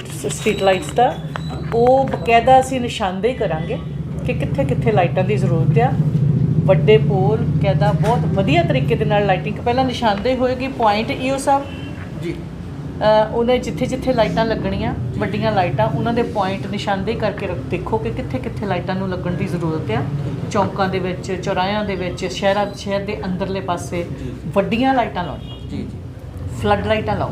Street lights ਦਾ ਉਹ ਬਕਾਇਦਾ ਅਸੀਂ ਨਿਸ਼ਾਨਦੇਹੀ ਕਰਾਂਗੇ ਕਿ ਕਿੱਥੇ ਕਿੱਥੇ ਲਾਈਟਾਂ ਦੀ ਜ਼ਰੂਰਤ ਆ। ਵੱਡੇ ਪੋਲ ਬਕਾਇਦਾ ਬਹੁਤ ਵਧੀਆ ਤਰੀਕੇ ਦੇ ਨਾਲ ਲਾਈਟਿੰਗ ਪਹਿਲਾਂ ਨਿਸ਼ਾਨਦੇਹੀ ਹੋਏਗੀ ਪੁਆਇੰਟ ਈਓ ਸਾਹਿਬ। ਜੀ। ਅ, ਉਹਦੇ ਜਿੱਥੇ ਜਿੱਥੇ ਲਾਈਟਾਂ ਲੱਗਣੀਆਂ ਵੱਡੀਆਂ ਲਾਈਟਾਂ ਉਹਨਾਂ ਦੇ ਪੁਆਇੰਟ ਨਿਸ਼ਾਨਦੇਹੀ ਕਰਕੇ ਦੇਖੋ ਕਿ ਕਿੱਥੇ ਕਿੱਥੇ ਲਾਈਟਾਂ ਨੂੰ ਲੱਗਣ ਦੀ ਜ਼ਰੂਰਤ ਆ। ਚੌਂਕਾਂ ਦੇ ਵਿੱਚ ਚੌਰਾਹਿਆਂ ਦੇ ਵਿੱਚ ਸ਼ਹਿਰਾਂ ਸ਼ਹਿਰ ਦੇ ਅੰਦਰਲੇ ਪਾਸੇ ਵੱਡੀਆਂ ਲਾਈਟਾਂ ਲਾਉਣੀਆਂ। ਜੀ ਜੀ। ਫਲੱਡ ਲਾਈਟਾਂ ਲਾਓ।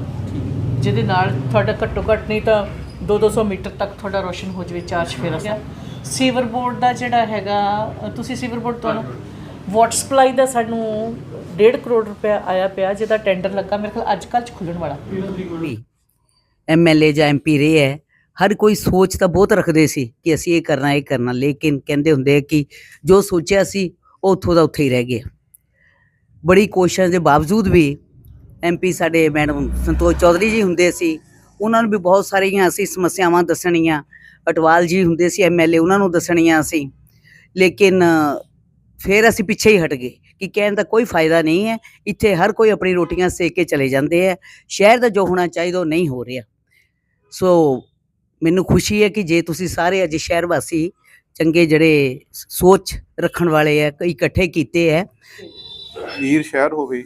ਜਿਹਦੇ ਨਾਲ ਤੁਹਾਡਾ ਘੱਟੋ ਘੱਟ ਨਹੀਂ ਤਾਂ 2-200 ਮੀਟਰ ਤੱਕ ਤੁਹਾਡਾ ਰੋਸ਼ਨ ਹੋ ਜਾਵੇ ਚਾਰ ਚਫੇਰਾ ਗਿਆ ਸੀਵਰ ਬੋਰਡ ਦਾ ਜਿਹੜਾ ਹੈਗਾ ਤੁਸੀਂ ਸੀਵਰ ਬੋਰਡ ਤੁਹਾਨੂੰ ਵਾਟਰ ਸਪਲਾਈ ਦਾ ਸਾਨੂੰ 1.5 ਕਰੋੜ ਰੁਪਇਆ ਆਇਆ ਪਿਆ ਜਿਹਦਾ ਟੈਂਡਰ ਲੱਗਾ ਮੇਰੇ ਖਿਆਲ ਅੱਜ ਕੱਲ੍ਹ ਚ ਖੁੱਲਣ ਵਾਲਾ। ਐਮਐਲਏ ਜਾਂ ਐਮਪੀ ਰਹੇ ਹੈ ਹਰ ਕੋਈ ਸੋਚ ਤਾਂ ਬਹੁਤ ਰੱਖਦੇ ਸੀ ਕਿ ਅਸੀਂ ਇਹ ਕਰਨਾ ਇਹ ਕਰਨਾ ਲੇਕਿਨ ਕਹਿੰਦੇ ਹੁੰਦੇ ਕਿ ਜੋ ਸੋਚਿਆ ਸੀ ਉਹ ਉੱਥੋਂ ਦਾ ਉੱਥੇ ਹੀ ਰਹਿ ਗਿਆ। ਬੜੀ ਕੋਸ਼ਿਸ਼ਾਂ ਦੇ ਬਾਵਜੂਦ ਵੀ ਐਮਪੀ ਸਾਡੇ ਮੈਡਮ ਸੰਤੋਸ਼ ਚੌਧਰੀ ਜੀ ਹੁੰਦੇ ਸੀ, ਉਹਨਾਂ ਨੂੰ ਵੀ ਬਹੁਤ ਸਾਰੀਆਂ ਅਸੀਂ ਸਮੱਸਿਆਵਾਂ ਦੱਸਣੀਆਂ, ਅਟਵਾਲ ਜੀ ਹੁੰਦੇ ਸੀ ਐਮਐਲਏ ਉਹਨਾਂ ਨੂੰ ਦੱਸਣੀਆਂ ਅਸੀਂ ਲੇਕਿਨ ਫਿਰ ਅਸੀਂ ਪਿੱਛੇ ਹੀ ਹਟ ਗਏ ਕਿ ਕਹਿਣ ਦਾ ਕੋਈ ਫਾਇਦਾ ਨਹੀਂ ਹੈ, ਇੱਥੇ ਹਰ ਕੋਈ ਆਪਣੀ ਰੋਟੀਆਂ ਸੇਕ ਕੇ ਚਲੇ ਜਾਂਦੇ ਹੈ, ਸ਼ਹਿਰ ਦਾ ਜੋ ਹੋਣਾ ਚਾਹੀਦਾ ਉਹ ਨਹੀਂ ਹੋ ਰਿਹਾ। ਸੋ ਮੈਨੂੰ ਖੁਸ਼ੀ ਹੈ ਕਿ ਜੇ ਤੁਸੀਂ ਸਾਰੇ ਅੱਜ ਸ਼ਹਿਰ ਵਾਸੀ ਚੰਗੇ ਜਿਹੜੇ ਸੋਚ ਰੱਖਣ ਵਾਲੇ ਹੈ, ਇਕੱਠੇ ਕੀਤੇ ਹੈ। ਵੀਰ ਸ਼ਹਿਰ ਹੋਵੇ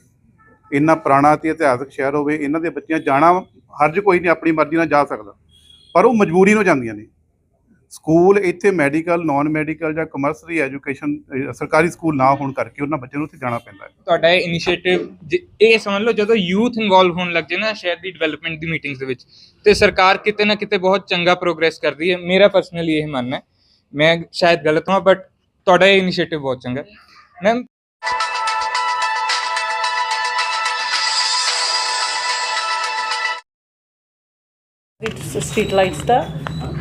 ਇੰਨਾ ਪੁਰਾਣਾ ਤੇ ਇਤਿਹਾਸਕ ਸ਼ਹਿਰ ਹੋਵੇ, ਇਹਨਾਂ ਦੇ ਬੱਚਿਆਂ ਜਾਣਾ ਹਰਜ ਕੋਈ ਨਹੀਂ, ਆਪਣੀ ਮਰਜ਼ੀ ਨਾਲ ਜਾ ਸਕਦਾ। ਪਰ ਉਹ ਮਜਬੂਰੀ ਨੂੰ ਜਾਂਦੀਆਂ ਨੇ। ਸਕੂਲ ਇੱਥੇ ਮੈਡੀਕਲ ਨਾਨ ਮੈਡੀਕਲ ਜਾਂ ਕਮਰਸਰੀ ਐਜੂਕੇਸ਼ਨ ਸਰਕਾਰੀ ਸਕੂਲ ਨਾ ਹੋਣ ਕਰਕੇ ਉਹਨਾਂ ਬੱਚਿਆਂ ਨੂੰ ਉੱਥੇ ਜਾਣਾ ਪੈਂਦਾ ਹੈ। ਤੁਹਾਡਾ ਇਹ ਇਨੀਸ਼ੀਏਟਿਵ ਇਹ ਸਮਝ ਲਓ, ਜਦੋਂ ਯੂਥ ਇਨਵੋਲਵ ਹੋਣ ਲੱਗ ਜੇ ਨਾ ਸ਼ਹਿਰ ਦੀ ਡਿਵੈਲਪਮੈਂਟ ਦੀ ਮੀਟਿੰਗਸ ਦੇ ਵਿੱਚ, ਤੇ ਸਰਕਾਰ ਕਿਤੇ ਨਾ ਕਿਤੇ ਬਹੁਤ ਚੰਗਾ ਪ੍ਰੋਗਰੈਸ ਕਰਦੀ ਹੈ। ਮੇਰਾ ਪਰਸਨਲੀ ਇਹ ਮੰਨਣਾ ਹੈ। ਮੈਂ ਸ਼ਾਇਦ ਗਲਤ ਹਾਂ ਬਟ ਤੁਹਾਡਾ ਇਹ ਇਨੀਸ਼ੀਏਟਿਵ ਬਹੁਤ ਚੰਗਾ ਮੈਮ ਸਟਰੀਟ ਲਾਈਟਸ ਦਾ।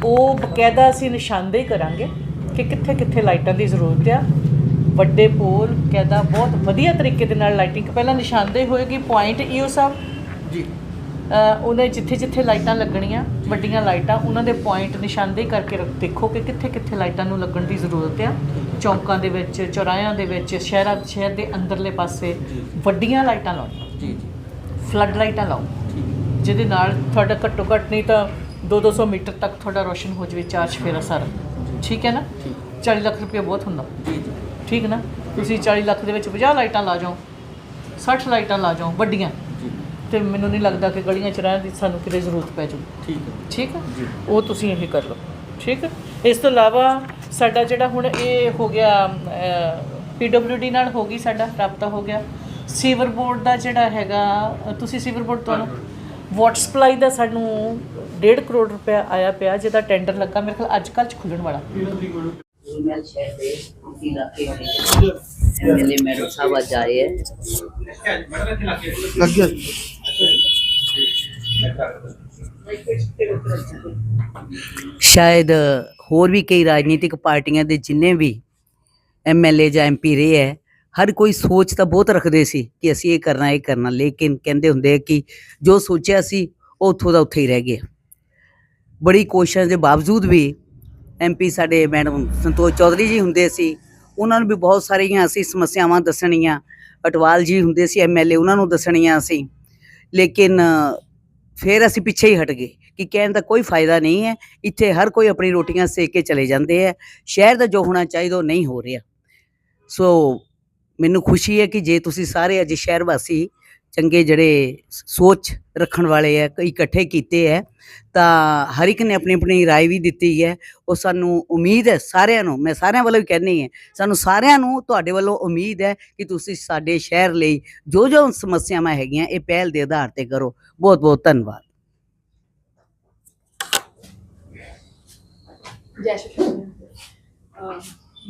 ਉਹ ਬਕਾਇਦਾ ਅਸੀਂ ਨਿਸ਼ਾਨਦੇਹੀ ਕਰਾਂਗੇ ਕਿ ਕਿੱਥੇ ਕਿੱਥੇ ਲਾਈਟਾਂ ਦੀ ਜ਼ਰੂਰਤ ਆ। ਵੱਡੇ ਪੋਲ ਬਕਾਇਦਾ ਬਹੁਤ ਵਧੀਆ ਤਰੀਕੇ ਦੇ ਨਾਲ ਲਾਈਟਿੰਗ ਪਹਿਲਾਂ ਨਿਸ਼ਾਨਦੇਹੀ ਹੋਏਗੀ ਪੁਆਇੰਟ ਈਓ ਸਾਹਿਬ ਜੀ। ਅ, ਉਹਦੇ ਜਿੱਥੇ ਜਿੱਥੇ ਲਾਈਟਾਂ ਲੱਗਣੀਆਂ ਵੱਡੀਆਂ ਲਾਈਟਾਂ ਉਹਨਾਂ ਦੇ ਪੁਆਇੰਟ ਨਿਸ਼ਾਨਦੇਹੀ ਕਰਕੇ ਦੇਖੋ ਕਿ ਕਿੱਥੇ ਕਿੱਥੇ ਲਾਈਟਾਂ ਨੂੰ ਲੱਗਣ ਦੀ ਜ਼ਰੂਰਤ ਆ। ਚੌਂਕਾਂ ਦੇ ਵਿੱਚ ਚੌਰਾਹਿਆਂ ਦੇ ਵਿੱਚ ਸ਼ਹਿਰਾਂ ਸ਼ਹਿਰ ਦੇ ਅੰਦਰਲੇ ਪਾਸੇ ਵੱਡੀਆਂ ਲਾਈਟਾਂ ਲਾਉਣੀਆਂ ਜੀ ਜੀ। ਫਲੱਡ ਲਾਈਟਾਂ ਲਾਓ। ਜਿਹਦੇ ਨਾਲ ਤੁਹਾਡਾ ਘੱਟੋ ਘੱਟ ਨਹੀਂ ਤਾਂ 2-200 ਮੀਟਰ ਤੱਕ ਤੁਹਾਡਾ ਰੋਸ਼ਨ ਹੋ ਜਾਵੇ ਚਾਰ ਚਫੇਰਾ ਸਾਰਾ। ਠੀਕ ਹੈ ਨਾ? 40 ਲੱਖ ਰੁਪਏ ਬਹੁਤ ਹੁੰਦਾ। ਜੀ ਜੀ। ਠੀਕ ਨਾ? ਤੁਸੀਂ 40 ਲੱਖ ਦੇ ਵਿੱਚ 50 ਲਾਈਟਾਂ ਲਾ ਜਾਓ 60 ਲਾਈਟਾਂ ਲਾ ਜਾਓ ਵੱਡੀਆਂ। ਜੀ। ਤੇ ਮੈਨੂੰ ਨਹੀਂ ਲੱਗਦਾ ਕਿ ਗਲੀਆਂ ਚ ਰਹਿਣ ਦੀ ਸਾਨੂੰ ਕਿਤੇ ਜ਼ਰੂਰਤ ਪੈ ਜਾਊ। ਠੀਕ ਹੈ। ਠੀਕ ਹੈ? ਜੀ। ਉਹ ਤੁਸੀਂ ਇਹ ਕਰ ਲਓ। ਠੀਕ ਹੈ? ਇਸ ਤੋਂ ਇਲਾਵਾ ਸਾਡਾ ਜਿਹੜਾ ਹੁਣ ਇਹ ਹੋ ਗਿਆ ਪੀਡਬਲਯੂਡੀ ਨਾਲ ਹੋ ਗਈ ਸਾਡਾ ਰਾਬਤਾ ਹੋ ਗਿਆ। ਸੀਵਰ ਬੋਰਡ ਦਾ ਜਿਹੜਾ ਹੈਗਾ ਤੁਸੀਂ ਸੀਵਰ ਬੋਰਡ ਤੁਹਾਨੂੰ ਵਾਟਰ ਸਪਲਾਈ ਦਾ ਸਾਨੂੰ 1.5 ਕਰੋੜ ਰੁਪਇਆ ਆਇਆ ਪਿਆ ਜਿਹਦਾ ਟੈਂਡਰ ਲੱਗਾ ਮੇਰੇ ਖਿਆਲ ਅੱਜ ਕੱਲ੍ਹ ਚ ਖੁੱਲਣ ਵਾਲਾ। ਸ਼ਾਇਦ ਹੋਰ ਵੀ ਕਈ ਰਾਜਨੀਤਿਕ ਪਾਰਟੀਆਂ ਦੇ ਜਿੰਨੇ ਵੀ ਐਮਐਲਏ ਜਾਂ ਐਮਪੀ ਰਹੇ ਹੈ ਹਰ ਕੋਈ ਸੋਚ ਤਾਂ ਬਹੁਤ ਰੱਖਦੇ ਸੀ ਕਿ ਅਸੀਂ ਇਹ ਕਰਨਾ ਇਹ ਕਰਨਾ ਲੇਕਿਨ ਕਹਿੰਦੇ ਹੁੰਦੇ ਕਿ ਜੋ ਸੋਚਿਆ ਸੀ ਉਹ ਉੱਥੋਂ ਦਾ ਉੱਥੇ ਹੀ ਰਹਿ ਗਿਆ। ਬੜੀ ਕੋਸ਼ਿਸ਼ਾਂ ਦੇ ਬਾਵਜੂਦ ਵੀ ਐਮਪੀ ਸਾਡੇ ਮੈਡਮ ਸੰਤੋਸ਼ ਚੌਧਰੀ ਜੀ ਹੁੰਦੇ ਸੀ, ਉਹਨਾਂ ਨੂੰ ਵੀ ਬਹੁਤ ਸਾਰੀਆਂ ਅਸੀਂ ਸਮੱਸਿਆਵਾਂ ਦੱਸਣੀਆਂ, ਅਟਵਾਲ ਜੀ ਹੁੰਦੇ ਸੀ ਐਮਐਲਏ ਉਹਨਾਂ ਨੂੰ ਦੱਸਣੀਆਂ ਅਸੀਂ ਲੇਕਿਨ ਫਿਰ ਅਸੀਂ ਪਿੱਛੇ ਹੀ ਹਟ ਗਏ ਕਿ ਕਹਿਣ ਦਾ ਕੋਈ ਫਾਇਦਾ ਨਹੀਂ ਹੈ, ਇੱਥੇ ਹਰ ਕੋਈ ਆਪਣੀ ਰੋਟੀਆਂ ਸੇਕ ਕੇ ਚਲੇ ਜਾਂਦੇ ਹੈ, ਸ਼ਹਿਰ ਦਾ ਜੋ ਹੋਣਾ ਚਾਹੀਦਾ ਉਹ ਨਹੀਂ ਹੋ ਰਿਹਾ। ਸੋ ਮੈਨੂੰ ਖੁਸ਼ੀ ਹੈ ਕਿ ਜੇ ਤੁਸੀਂ ਸਾਰੇ ਅੱਜ ਸ਼ਹਿਰ ਵਾਸੀ ਚੰਗੇ ਜਿਹੜੇ ਸੋਚ ਰੱਖਣ ਵਾਲੇ ਹੈ ਕਈ ਇਕੱਠੇ ਕੀਤੇ ਹੈ ਤਾਂ ਹਰ ਇੱਕ ਨੇ ਆਪਣੀ ਆਪਣੀ رائے ਵੀ ਦਿੱਤੀ ਹੈ ਉਹ ਸਾਨੂੰ ਉਮੀਦ ਹੈ ਸਾਰਿਆਂ ਨੂੰ ਮੈਂ ਸਾਰਿਆਂ ਵੱਲੋਂ ਵੀ ਕਹਿੰਦੀ ਹੈ ਸਾਨੂੰ ਸਾਰਿਆਂ ਨੂੰ ਤੁਹਾਡੇ ਵੱਲੋਂ ਉਮੀਦ ਹੈ ਕਿ ਤੁਸੀਂ ਸਾਡੇ ਸ਼ਹਿਰ ਲਈ ਜੋ ਜੋ ਸਮੱਸਿਆਵਾਂ ਹੈਗੀਆਂ ਇਹ ਪਹਿਲ ਦੇ ਆਧਾਰ ਤੇ ਕਰੋ ਬਹੁਤ ਬਹੁਤ ਧੰਨਵਾਦ ਜੈ ਸ਼੍ਰੀ ਕ੍ਰਿਸ਼ਨ ਅਹ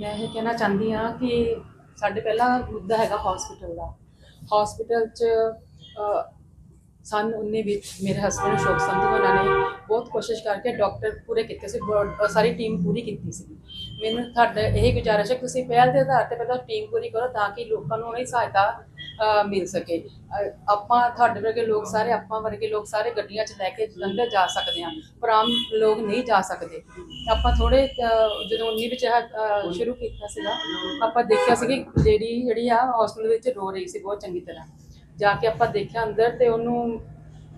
ਮੈਂ ਇਹ ਕਹਿਣਾ ਚਾਹੁੰਦੀ ਹਾਂ ਕਿ ਸਾਡੇ ਪਹਿਲਾ ਮੁੱਦਾ ਹੈਗਾ ਹਸਪੀਟਲ ਦਾ ਹਸਪੀਟਲ 'ਚ ਸਨ ਸੰਨ 19 ਵਿੱਚ ਮੇਰੇ ਹਸਬੰਡ ਅਸ਼ੋਕ ਸੰਧੂ ਉਹਨਾਂ ਨੇ ਬਹੁਤ ਕੋਸ਼ਿਸ਼ ਕਰਕੇ ਡਾਕਟਰ ਪੂਰੇ ਕੀਤੇ ਸੀ ਬਹੁਤ- ਸਾਰੀ ਟੀਮ ਪੂਰੀ ਕੀਤੀ ਸੀ। ਮੈਨੂੰ ਤੁਹਾਡਾ ਇਹ ਗੁਜ਼ਾਰਿਸ਼ ਹੈ ਕਿ ਤੁਸੀਂ ਪਹਿਲ ਦੇ ਆਧਾਰ ਤੇ ਪਹਿਲਾਂ ਟੀਮ ਪੂਰੀ ਕਰੋ ਤਾਂ ਕਿ ਲੋਕਾਂ ਨੂੰ ਉਹਦੀ ਸਹਾਇਤਾ ਮਿਲ ਸਕੇ। ਆਪਾਂ ਤੁਹਾਡੇ ਵਰਗੇ ਲੋਕ ਸਾਰੇ ਆਪਾਂ ਵਰਗੇ ਲੋਕ ਸਾਰੇ ਗੱਡੀਆਂ 'ਚ ਲੈ ਕੇ ਅੰਦਰ ਜਾ ਸਕਦੇ ਹਾਂ। ਪਰ ਆਮ ਲੋਕ ਨਹੀਂ ਜਾ ਸਕਦੇ। ਆਪਾਂ ਥੋੜੇ ਜਦੋਂ 19 ਵਿੱਚ ਸ਼ੁਰੂ ਕੀਤਾ ਸੀਗਾ ਆਪਾਂ ਦੇਖਿਆ ਸੀ ਕਿ ਲੇਡੀ ਜਿਹੜੀ ਆ ਹਸਪੀਟਲ ਵਿੱਚ ਰੋ ਰਹੀ ਸੀ ਬਹੁਤ ਚੰਗੀ ਤਰ੍ਹਾਂ। ਜਾ ਕੇ ਆਪਾਂ ਦੇਖਿਆ ਅੰਦਰ ਤੇ ਉਹਨੂੰ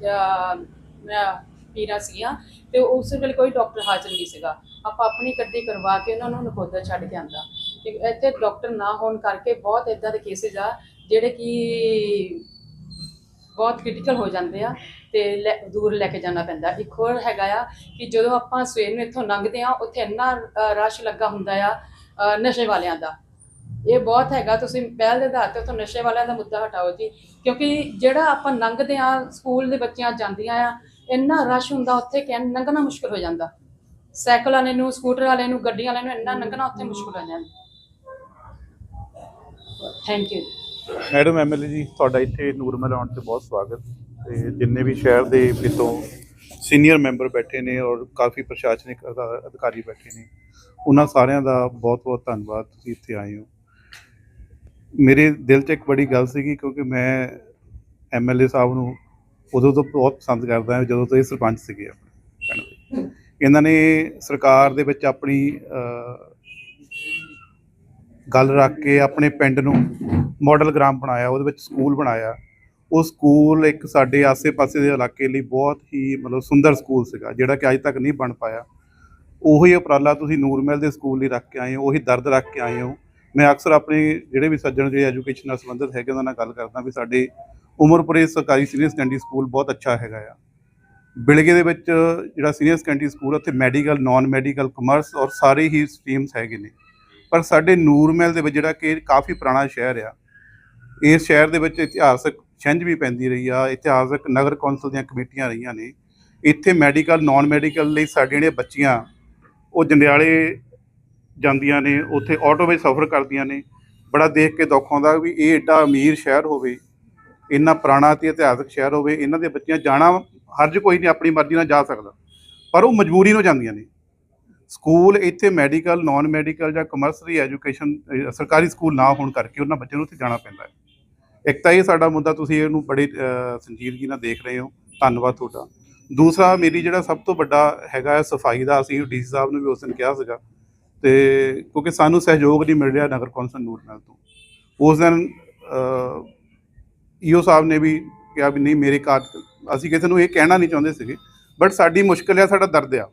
ਅਹ, ਸੀਗੀਆਂ ਤੇ ਉਸ ਵੇਲੇ ਕੋਈ ਡਾਕਟਰ ਹਾਜ਼ਰ ਨਹੀਂ ਸੀਗਾ। ਆਪਾਂ ਆਪਣੀ ਗੱਡੀ ਕਰਵਾ ਕੇ ਉਹਨਾਂ ਨੂੰ ਨਕੋਦਰ ਛੱਡ ਕੇ ਆਂਦਾ। ਇੱਥੇ ਡਾਕਟਰ ਨਾ ਹੋਣ ਕਰਕੇ ਬਹੁਤ ਇਦਾਂ ਦੇ ਕੇਸਿਸ ਆ ਜਿਹੜੇ ਕਿ ਬਹੁਤ ਕ੍ਰਿਟੀਕਲ ਹੋ ਜਾਂਦੇ ਆ ਤੇ ਲੈ- ਦੂਰ ਲੈ ਕੇ ਜਾਣਾ ਪੈਂਦਾ। ਇੱਕ ਹੋਰ ਹੈਗਾ ਆ ਕਿ ਜਦੋਂ ਆਪਾਂ ਸਵੇਰ ਨੂੰ ਇੱਥੋਂ ਲੰਘਦੇ ਆ, ਉੱਥੇ ਇੰਨਾ ਰਸ਼ ਲੱਗਾ ਹੁੰਦਾ ਆ ਨਸ਼ੇ ਵਾਲਿਆਂ ਦਾ। ਇਹ ਬਹੁਤ ਹੈਗਾ, ਤੁਸੀਂ ਪਹਿਲ ਦੇ ਆਧਾਰ ਤੇ ਉੱਥੋਂ ਨਸ਼ੇ ਵਾਲਿਆਂ ਦਾ ਮੁੱਦਾ ਹਟਾਓ ਜੀ, ਕਿਉਂਕਿ ਜਿਹੜਾ ਆਪਾਂ ਲੰਘਦੇ ਆ, ਸਕੂਲ ਦੇ ਬੱਚਿਆਂ ਜਾਂਦੀਆਂ ਆ, ਇੰਨਾ ਰਸ਼ ਹੁੰਦਾ, ਉੱਥੇ ਕਹਿਣ, ਲੰਘਣਾ ਮੁਸ਼ਕਲ ਹੋ ਜਾਂਦਾ। ਸਾਈਕਲ ਵਾਲੇ ਨੂੰ, ਸਕੂਟਰ ਵਾਲੇ ਨੂੰ ਗੱਡੀਆਂ ਵਾਲੇ ਨੂੰ ਇੰਨਾ ਲੰਘਣਾ ਉੱਥੇ ਮੁਸ਼ਕਲ ਹੋ ਜਾਂਦਾ। ਥੈਂਕ ਯੂ ਮੈਡਮ ਐਮਐਲਏ ਜੀ, ਤੁਹਾਡਾ ਇੱਥੇ ਨੂਰਮਹਿਲ ਆਉਣ ਤੇ ਬਹੁਤ ਸਵਾਗਤ। ਤੇ ਜਿੰਨੇ ਵੀ ਸ਼ਹਿਰ ਦੇ ਵਿੱਚੋਂ ਸੀਨੀਅਰ ਮੈਂਬਰ ਬੈਠੇ ਨੇ ਔਰ ਕਾਫੀ ਪ੍ਰਸ਼ਾਸਨਿਕ ਅਧਾ- ਅਧਿਕਾਰੀ ਬੈਠੇ ਨੇ, ਉਹਨਾਂ ਸਾਰਿਆਂ ਦਾ ਬਹੁਤ-ਬਹੁਤ ਧੰਨਵਾਦ, ਤੁਸੀਂ ਇੱਥੇ ਆਏ ਹੋ। ਮੇਰੇ ਦਿਲ 'ਚ ਇੱਕ ਬੜੀ ਗੱਲ ਸੀਗੀ, ਕਿਉਂਕਿ ਮੈਂ ਐਮਐਲਏ ਸਾਹਿਬ ਨੂੰ ਉਦੋਂ ਤੋਂ ਬਹੁਤ ਪਸੰਦ ਕਰਦਾ ਜਦੋਂ ਤੋਂ ਇਹ ਸਰਪੰਚ ਸੀਗੇ ਆਪਣੇ ਇਹਨਾਂ ਨੇ ਸਰਕਾਰ ਦੇ ਵਿੱਚ ਆਪਣੀ ਗੱਲ ਰੱਖ ਕੇ ਆਪਣੇ ਪਿੰਡ ਨੂੰ ਮਾਡਲ ਗ੍ਰਾਮ ਬਣਾਇਆ, ਉਹਦੇ ਵਿੱਚ ਸਕੂਲ ਬਣਾਇਆ। ਉਹ ਸਕੂਲ ਇੱਕ ਸਾਡੇ ਆਸੇ-ਪਾਸੇ ਦੇ ਇਲਾਕੇ ਲਈ ਬਹੁਤ ਹੀ ਮਤਲਬ ਸੁੰਦਰ ਸਕੂਲ ਸੀਗਾ, ਜਿਹੜਾ ਕਿ ਅੱਜ ਤੱਕ ਨਹੀਂ ਬਣ ਪਾਇਆ। ਉਹੀ ਉਪਰਾਲਾ ਤੁਸੀਂ ਨੂਰਮਹਿਲ ਦੇ ਸਕੂਲ ਲਈ ਰੱਖ ਕੇ ਆਏ ਹੋ, ਉਹੀ ਦਰਦ ਰੱਖ ਕੇ ਆਏ ਹੋ। ਮੈਂ ਅਕਸਰ ਆਪਣੇ ਜਿਹੜੇ ਵੀ ਸੱਜਣ ਜਿਹੜੇ ਐਜੂਕੇਸ਼ਨ ਨਾਲ ਸੰਬੰਧਿਤ ਹੈਗੇ, ਉਹਨਾਂ ਨਾਲ ਗੱਲ ਕਰਦਾ ਵੀ ਸਾਡੇ ਉਮਰਪੁਰੇ ਸਰਕਾਰੀ ਸੀਨੀਅਰ ਸੈਕੰਡਰੀ ਸਕੂਲ ਬਹੁਤ ਅੱਛਾ ਹੈਗਾ ਆ। ਬਿਲਗੇ ਦੇ ਵਿੱਚ ਜਿਹੜਾ ਸੀਨੀਅਰ ਸੈਕੰਡਰੀ ਸਕੂਲ ਉੱਥੇ ਮੈਡੀਕਲ ਨਾਨ ਮੈਡੀਕਲ ਕਮਰਸ ਔਰ ਸਾਰੇ ਹੀ ਸਟਰੀਮਸ ਹੈਗੇ ਨੇ। ਪਰ ਸਾਡੇ ਨੂਰਮਹਿਲ ਦੇ ਵਿੱਚ ਜਿਹੜਾ ਕਿ ਕਾਫੀ ਪੁਰਾਣਾ ਸ਼ਹਿਰ ਆ, ਇਸ ਸ਼ਹਿਰ ਦੇ ਵਿੱਚ ਇਤਿਹਾਸਕ ਛਿੰਝ ਵੀ ਪੈਂਦੀ ਰਹੀ ਆ, ਇਤਿਹਾਸਕ ਨਗਰ ਕੌਂਸਲ ਦੀਆਂ ਕਮੇਟੀਆਂ ਰਹੀਆਂ ਨੇ। ਇੱਥੇ ਮੈਡੀਕਲ ਨਾਨ ਮੈਡੀਕਲ ਲਈ ਸਾਡੇ ਜਿਹੜੀਆਂ ਬੱਚੀਆਂ, ਉਹ ਜੰਡਿਆਲੇ ਜਾਂਦੀਆਂ ਨੇ, ਉੱਥੇ ਆਟੋ ਵਿੱਚ ਸਫ਼ਰ ਕਰਦੀਆਂ ਨੇ। ਬੜਾ ਦੇਖ ਕੇ ਦੁੱਖ ਆਉਂਦਾ ਵੀ ਇਹ ਏਡਾ ਅਮੀਰ ਸ਼ਹਿਰ ਹੋਵੇ, ਇੰਨਾ ਪੁਰਾਣਾ ਤੇ ਇਤਿਹਾਸਕ ਸ਼ਹਿਰ ਹੋਵੇ, ਇਹਨਾਂ ਦੇ ਬੱਚਿਆਂ ਜਾਣਾ ਹਰਜ ਕੋਈ ਨਹੀਂ, ਆਪਣੀ ਮਰਜ਼ੀ ਨਾਲ ਜਾ ਸਕਦਾ। ਪਰ ਉਹ ਮਜਬੂਰੀ ਨੂੰ ਜਾਂਦੀਆਂ ਨੇ। ਸਕੂਲ ਇੱਥੇ ਮੈਡੀਕਲ ਨਾਨ ਮੈਡੀਕਲ ਜਾਂ ਕਮਰਸਰੀ ਐਜੂਕੇਸ਼ਨ ਸਰਕਾਰੀ ਸਕੂਲ ਨਾ ਹੋਣ ਕਰਕੇ ਉਹਨਾਂ ਬੱਚਿਆਂ ਨੂੰ ਉੱਥੇ ਜਾਣਾ ਪੈਂਦਾ ਹੈ। ਇੱਕ ਤਾਂ ਇਹ ਸਾਡਾ ਮੁੱਦਾ, ਤੁਸੀਂ ਇਹਨੂੰ ਬੜੀ ਸੰਜੀਦਗੀ ਨਾਲ ਦੇਖ ਰਹੇ ਹੋ। ਧੰਨਵਾਦ ਤੁਹਾਡਾ। ਦੂਸਰਾ, ਮੇਰੀ ਜਿਹੜਾ ਸਭ ਤੋਂ ਵੱਡਾ ਹੈਗਾ ਸਫ਼ਾਈ ਦਾ, ਅਸੀਂ ਡੀਸੀ ਸਾਹਿਬ ਨੂੰ ਵੀ ਉਸ ਦਿਨ ਕਿਹਾ ਸੀਗਾ। ਤੇ ਕਿਉਂਕਿ ਸਾਨੂੰ ਸਹਿਯੋਗ ਨਹੀਂ ਮਿਲ ਰਿਹਾ ਨਗਰ ਕੌਂਸਲ ਨੂਰਮਹਿਲ ਤੋਂ। ਉਸ ਦਿਨ ਈਓ ਸਾਹਿਬ ਨੇ ਵੀ ਕਿਹਾ ਵੀ ਨਹੀਂ, ਮੇਰੇ ਕਾਰਜ ਅਸੀਂ ਕਿਸੇ ਨੂੰ ਇਹ ਕਹਿਣਾ ਨਹੀਂ ਚਾਹੁੰਦੇ ਸੀਗੇ, ਬਟ ਸਾਡੀ ਮੁਸ਼ਕਲ ਹੈ, ਸਾਡਾ ਦਰਦ ਆ।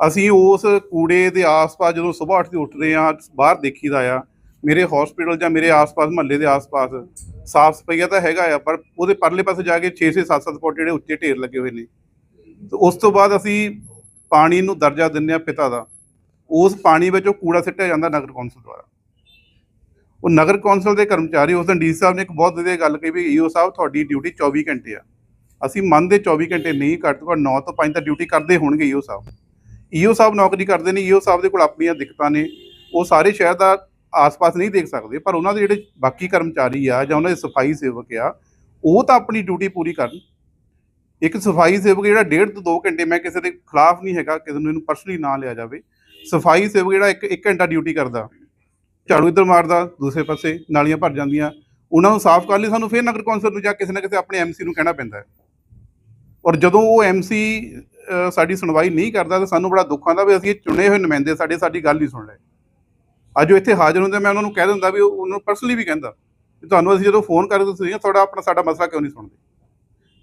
ਅਸੀਂ ਉਸ ਕੂੜੇ ਦੇ ਆਸ-ਪਾਸ ਜਦੋਂ ਸਵੇਰ ਉੱਠ ਕੇ ਉੱਠਦੇ ਆ ਬਾਹਰ ਦੇਖੀਦਾ ਆ, ਮੇਰੇ ਹਸਪੀਟਲ ਜਾਂ ਮੇਰੇ ਆਸ-ਪਾਸ, ਮਹੱਲੇ ਦੇ ਆਸ-ਪਾਸ ਸਾਫ਼ ਸਫਾਈਆ ਤਾਂ ਹੈਗਾ ਆ, ਪਰ ਉਹਦੇ ਪਰਲੇ ਪਾਸੇ ਜਾ ਕੇ 6-6 7-7 ਫੁੱਟ ਜਿਹੜੇ ਉੱਚੇ ਢੇਰ ਲੱਗੇ ਹੋਏ ਨੇ। ਤੇ ਉਸ ਤੋਂ ਬਾਅਦ ਅਸੀਂ ਪਾਣੀ ਨੂੰ ਦਰਜਾ ਦਿੰਦੇ ਆ ਪਿਤਾ ਦਾ। ਉਸ ਪਾਣੀ ਵਿੱਚ ਉਹ ਕੂੜਾ ਸਿੱਟਿਆ ਜਾਂਦਾ ਨਗਰ ਕੌਂਸਲ ਦੁਆਰਾ। ਉਹ ਨਗਰ ਕੌਂਸਲ ਦੇ ਕਰਮਚਾਰੀ, ਉਸ ਦਿਨ ਡੀ ਸਾਹਿਬ ਨੇ ਇੱਕ ਬਹੁਤ ਵਧੀਆ ਗੱਲ ਕਹੀ ਵੀ ਈਓ ਸਾਹਿਬ, ਤੁਹਾਡੀ ਡਿਊਟੀ 24 ਘੰਟੇ ਆ। ਅਸੀਂ ਮੰਨਦੇ 24 ਘੰਟੇ ਨਹੀਂ ਘੱਟ ਤੋਂ ਘੱਟ 9 ਤੋਂ 5 ਤਾਂ ਡਿਊਟੀ ਕਰਦੇ ਹੋਣਗੇ ਈਓ ਸਾਹਿਬ। ਈਓ ਸਾਹਿਬ ਨੌਕਰੀ ਕਰਦੇ ਨੇ, ਈਓ ਸਾਹਿਬ ਦੇ ਕੋਲ ਆਪਣੀਆਂ ਦਿੱਕਤਾਂ ਨੇ, ਉਹ ਸਾਰੇ ਸ਼ਹਿਰ ਦਾ ਆਸ-ਪਾਸ ਨਹੀਂ ਦੇਖ ਸਕਦੇ, ਪਰ ਉਹਨਾਂ ਦੇ ਜਿਹੜੇ ਬਾਕੀ ਕਰਮਚਾਰੀ ਆ ਜਾਂ ਉਹਨਾਂ ਦੇ ਸਫ਼ਾਈ ਸੇਵਕ ਆ, ਉਹ ਤਾਂ ਆਪਣੀ ਡਿਊਟੀ ਪੂਰੀ ਕਰਨ। ਇੱਕ ਸਫ਼ਾਈ ਸੇਵਕ ਜਿਹੜਾ ਡੇਢ ਤੋਂ 2 ਘੰਟੇ ਮੈਂ ਕਿਸੇ ਦੇ ਖਿਲਾਫ ਨਹੀਂ ਹੈਗਾ, ਕਿਸੇ ਨੂੰ ਇਹਨੂੰ ਪਰਸਨਲੀ ਨਾ ਲਿਆ ਜਾਵੇ, ਸਫ਼ਾਈ ਸੇਵਕ ਜਿਹੜਾ ਇੱਕ ਇੱਕ ਘੰਟਾ ਡਿਊਟੀ ਕਰਦਾ, ਝਾੜੂ ਇੱਧਰ ਮਾਰਦਾ, ਦੂਸਰੇ ਪਾਸੇ ਨਾਲੀਆਂ ਭਰ ਜਾਂਦੀਆਂ, ਉਹਨਾਂ ਨੂੰ ਸਾਫ਼ ਕਰਨ ਲਈ ਸਾਨੂੰ ਫਿਰ ਨਗਰ ਕੌਂਸਲ ਨੂੰ ਜਾਂ ਕਿਸੇ ਨਾ ਕਿਸੇ ਆਪਣੇ ਐਮਸੀ ਨੂੰ ਕਹਿਣਾ ਪੈਂਦਾ ਹੈ। ਔਰ ਜਦੋਂ ਉਹ ਐਮਸੀ ਸਾਡੀ ਸੁਣਵਾਈ ਨਹੀਂ ਕਰਦਾ ਤਾਂ ਸਾਨੂੰ ਬੜਾ ਦੁੱਖ ਆਉਂਦਾ ਵੀ ਅਸੀਂ ਇਹ ਚੁਣੇ ਹੋਏ ਨੁਮਾਇੰਦੇ ਸਾਡੇ, ਸਾਡੀ ਗੱਲ ਨਹੀਂ ਸੁਣ ਰਹੇ। ਅੱਜ ਉਹ ਇੱਥੇ ਹਾਜ਼ਰ ਹੁੰਦੇ ਮੈਂ ਉਹਨਾਂ ਨੂੰ ਕਹਿ ਦਿੰਦਾ ਵੀ ਉਹ- ਉਹਨਾਂ ਨੂੰ ਪਰਸਨਲੀ ਵੀ ਕਹਿੰਦਾ ਵੀ ਤੁਹਾਨੂੰ ਅਸੀਂ ਜਦੋਂ ਫੋਨ ਕਰਦੇ ਤੁਸੀਂ ਤੁਹਾਡਾ ਆਪਣਾ ਸਾਡਾ ਮਸਲਾ ਕਿਉਂ ਨਹੀਂ ਸੁਣਦੇ?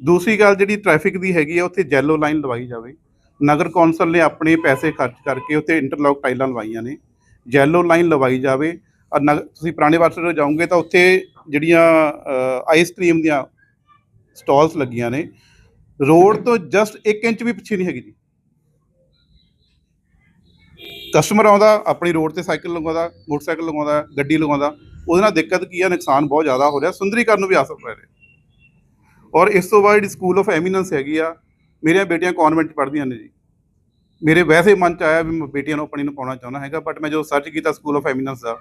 ਦੂਸਰੀ ਗੱਲ ਜਿਹੜੀ ਟ੍ਰੈਫਿਕ ਦੀ ਹੈਗੀ ਆ, ਉੱਥੇ ਜੈਲੋ ਲਾਈਨ ਲਵਾਈ ਜਾਵੇ। ਨਗਰ ਕੌਂਸਲ ਨੇ ਆਪਣੇ ਪੈਸੇ ਖਰਚ ਕਰਕੇ ਉੱਥੇ ਇੰਟਰਲੌਕ ਟਾਈਲਾਂ ਲਵਾਈਆਂ ਨੇ। ਜੈਲੋ ਲਾਈਨ ਲਵਾਈ ਜਾਵੇ। ਔਰ ਨਗ- ਤੁਸੀਂ ਪੁਰਾਣੇ ਵਾਟਰ ਜਾਓਗੇ ਤਾਂ ਉੱਥੇ ਜਿਹੜੀਆਂ ਆਈਸ ਆਈਸਕ੍ਰੀਮ ਦੀਆਂ ਸਟਾਲਸ ਲੱਗੀਆਂ ਨੇ ਰੋਡ ਤੋਂ ਜਸਟ 1 ਇੰਚ ਵੀ ਪਿੱਛੇ ਨਹੀਂ ਹੈਗੀ ਜੀ। ਕਸਟਮਰ ਆਉਂਦਾ, ਆਪਣੀ ਰੋਡ ਤੇ ਸਾਈਕਲ ਲਗਾਉਂਦਾ ਮੋਟਰਸਾਈਕਲ ਲਗਾਉਂਦਾ ਗੱਡੀ ਲਗਾਉਂਦਾ ਉਹਦੇ ਨਾਲ ਦਿੱਕਤ ਕੀ ਆ, ਨੁਕਸਾਨ ਬਹੁਤ ਜ਼ਿਆਦਾ ਹੋ ਰਿਹਾ, ਸੁੰਦਰੀਕਰਨ ਨੂੰ ਵੀ ਆਸਰ ਪੈ ਰਿਹਾ। ਔਰ ਇਸ ਤੋਂ ਬਾਅਦ ਜਿਹੜੀ ਸਕੂਲ ਆਫ ਐਮੀਨੈਂਸ ਹੈਗੀ ਆ, ਮੇਰੀਆਂ ਬੇਟੀਆਂ ਕਨਵੈਂਟ 'ਚ ਪੜ੍ਹਦੀਆਂ ਨੇ ਜੀ। ਮੇਰੇ ਵੈਸੇ ਮਨ 'ਚ ਆਇਆ ਵੀ ਮੈਂ ਬੇਟੀਆਂ ਨੂੰ ਆਪਣੀ ਨੂੰ ਪਾਉਣਾ ਚਾਹੁੰਦਾ ਹੈਗਾ ਬਟ ਮੈਂ ਜਦੋਂ ਸਰਚ ਕੀਤਾ ਸਕੂਲ ਆਫ ਐਮੀਨੈਂਸ ਦਾ,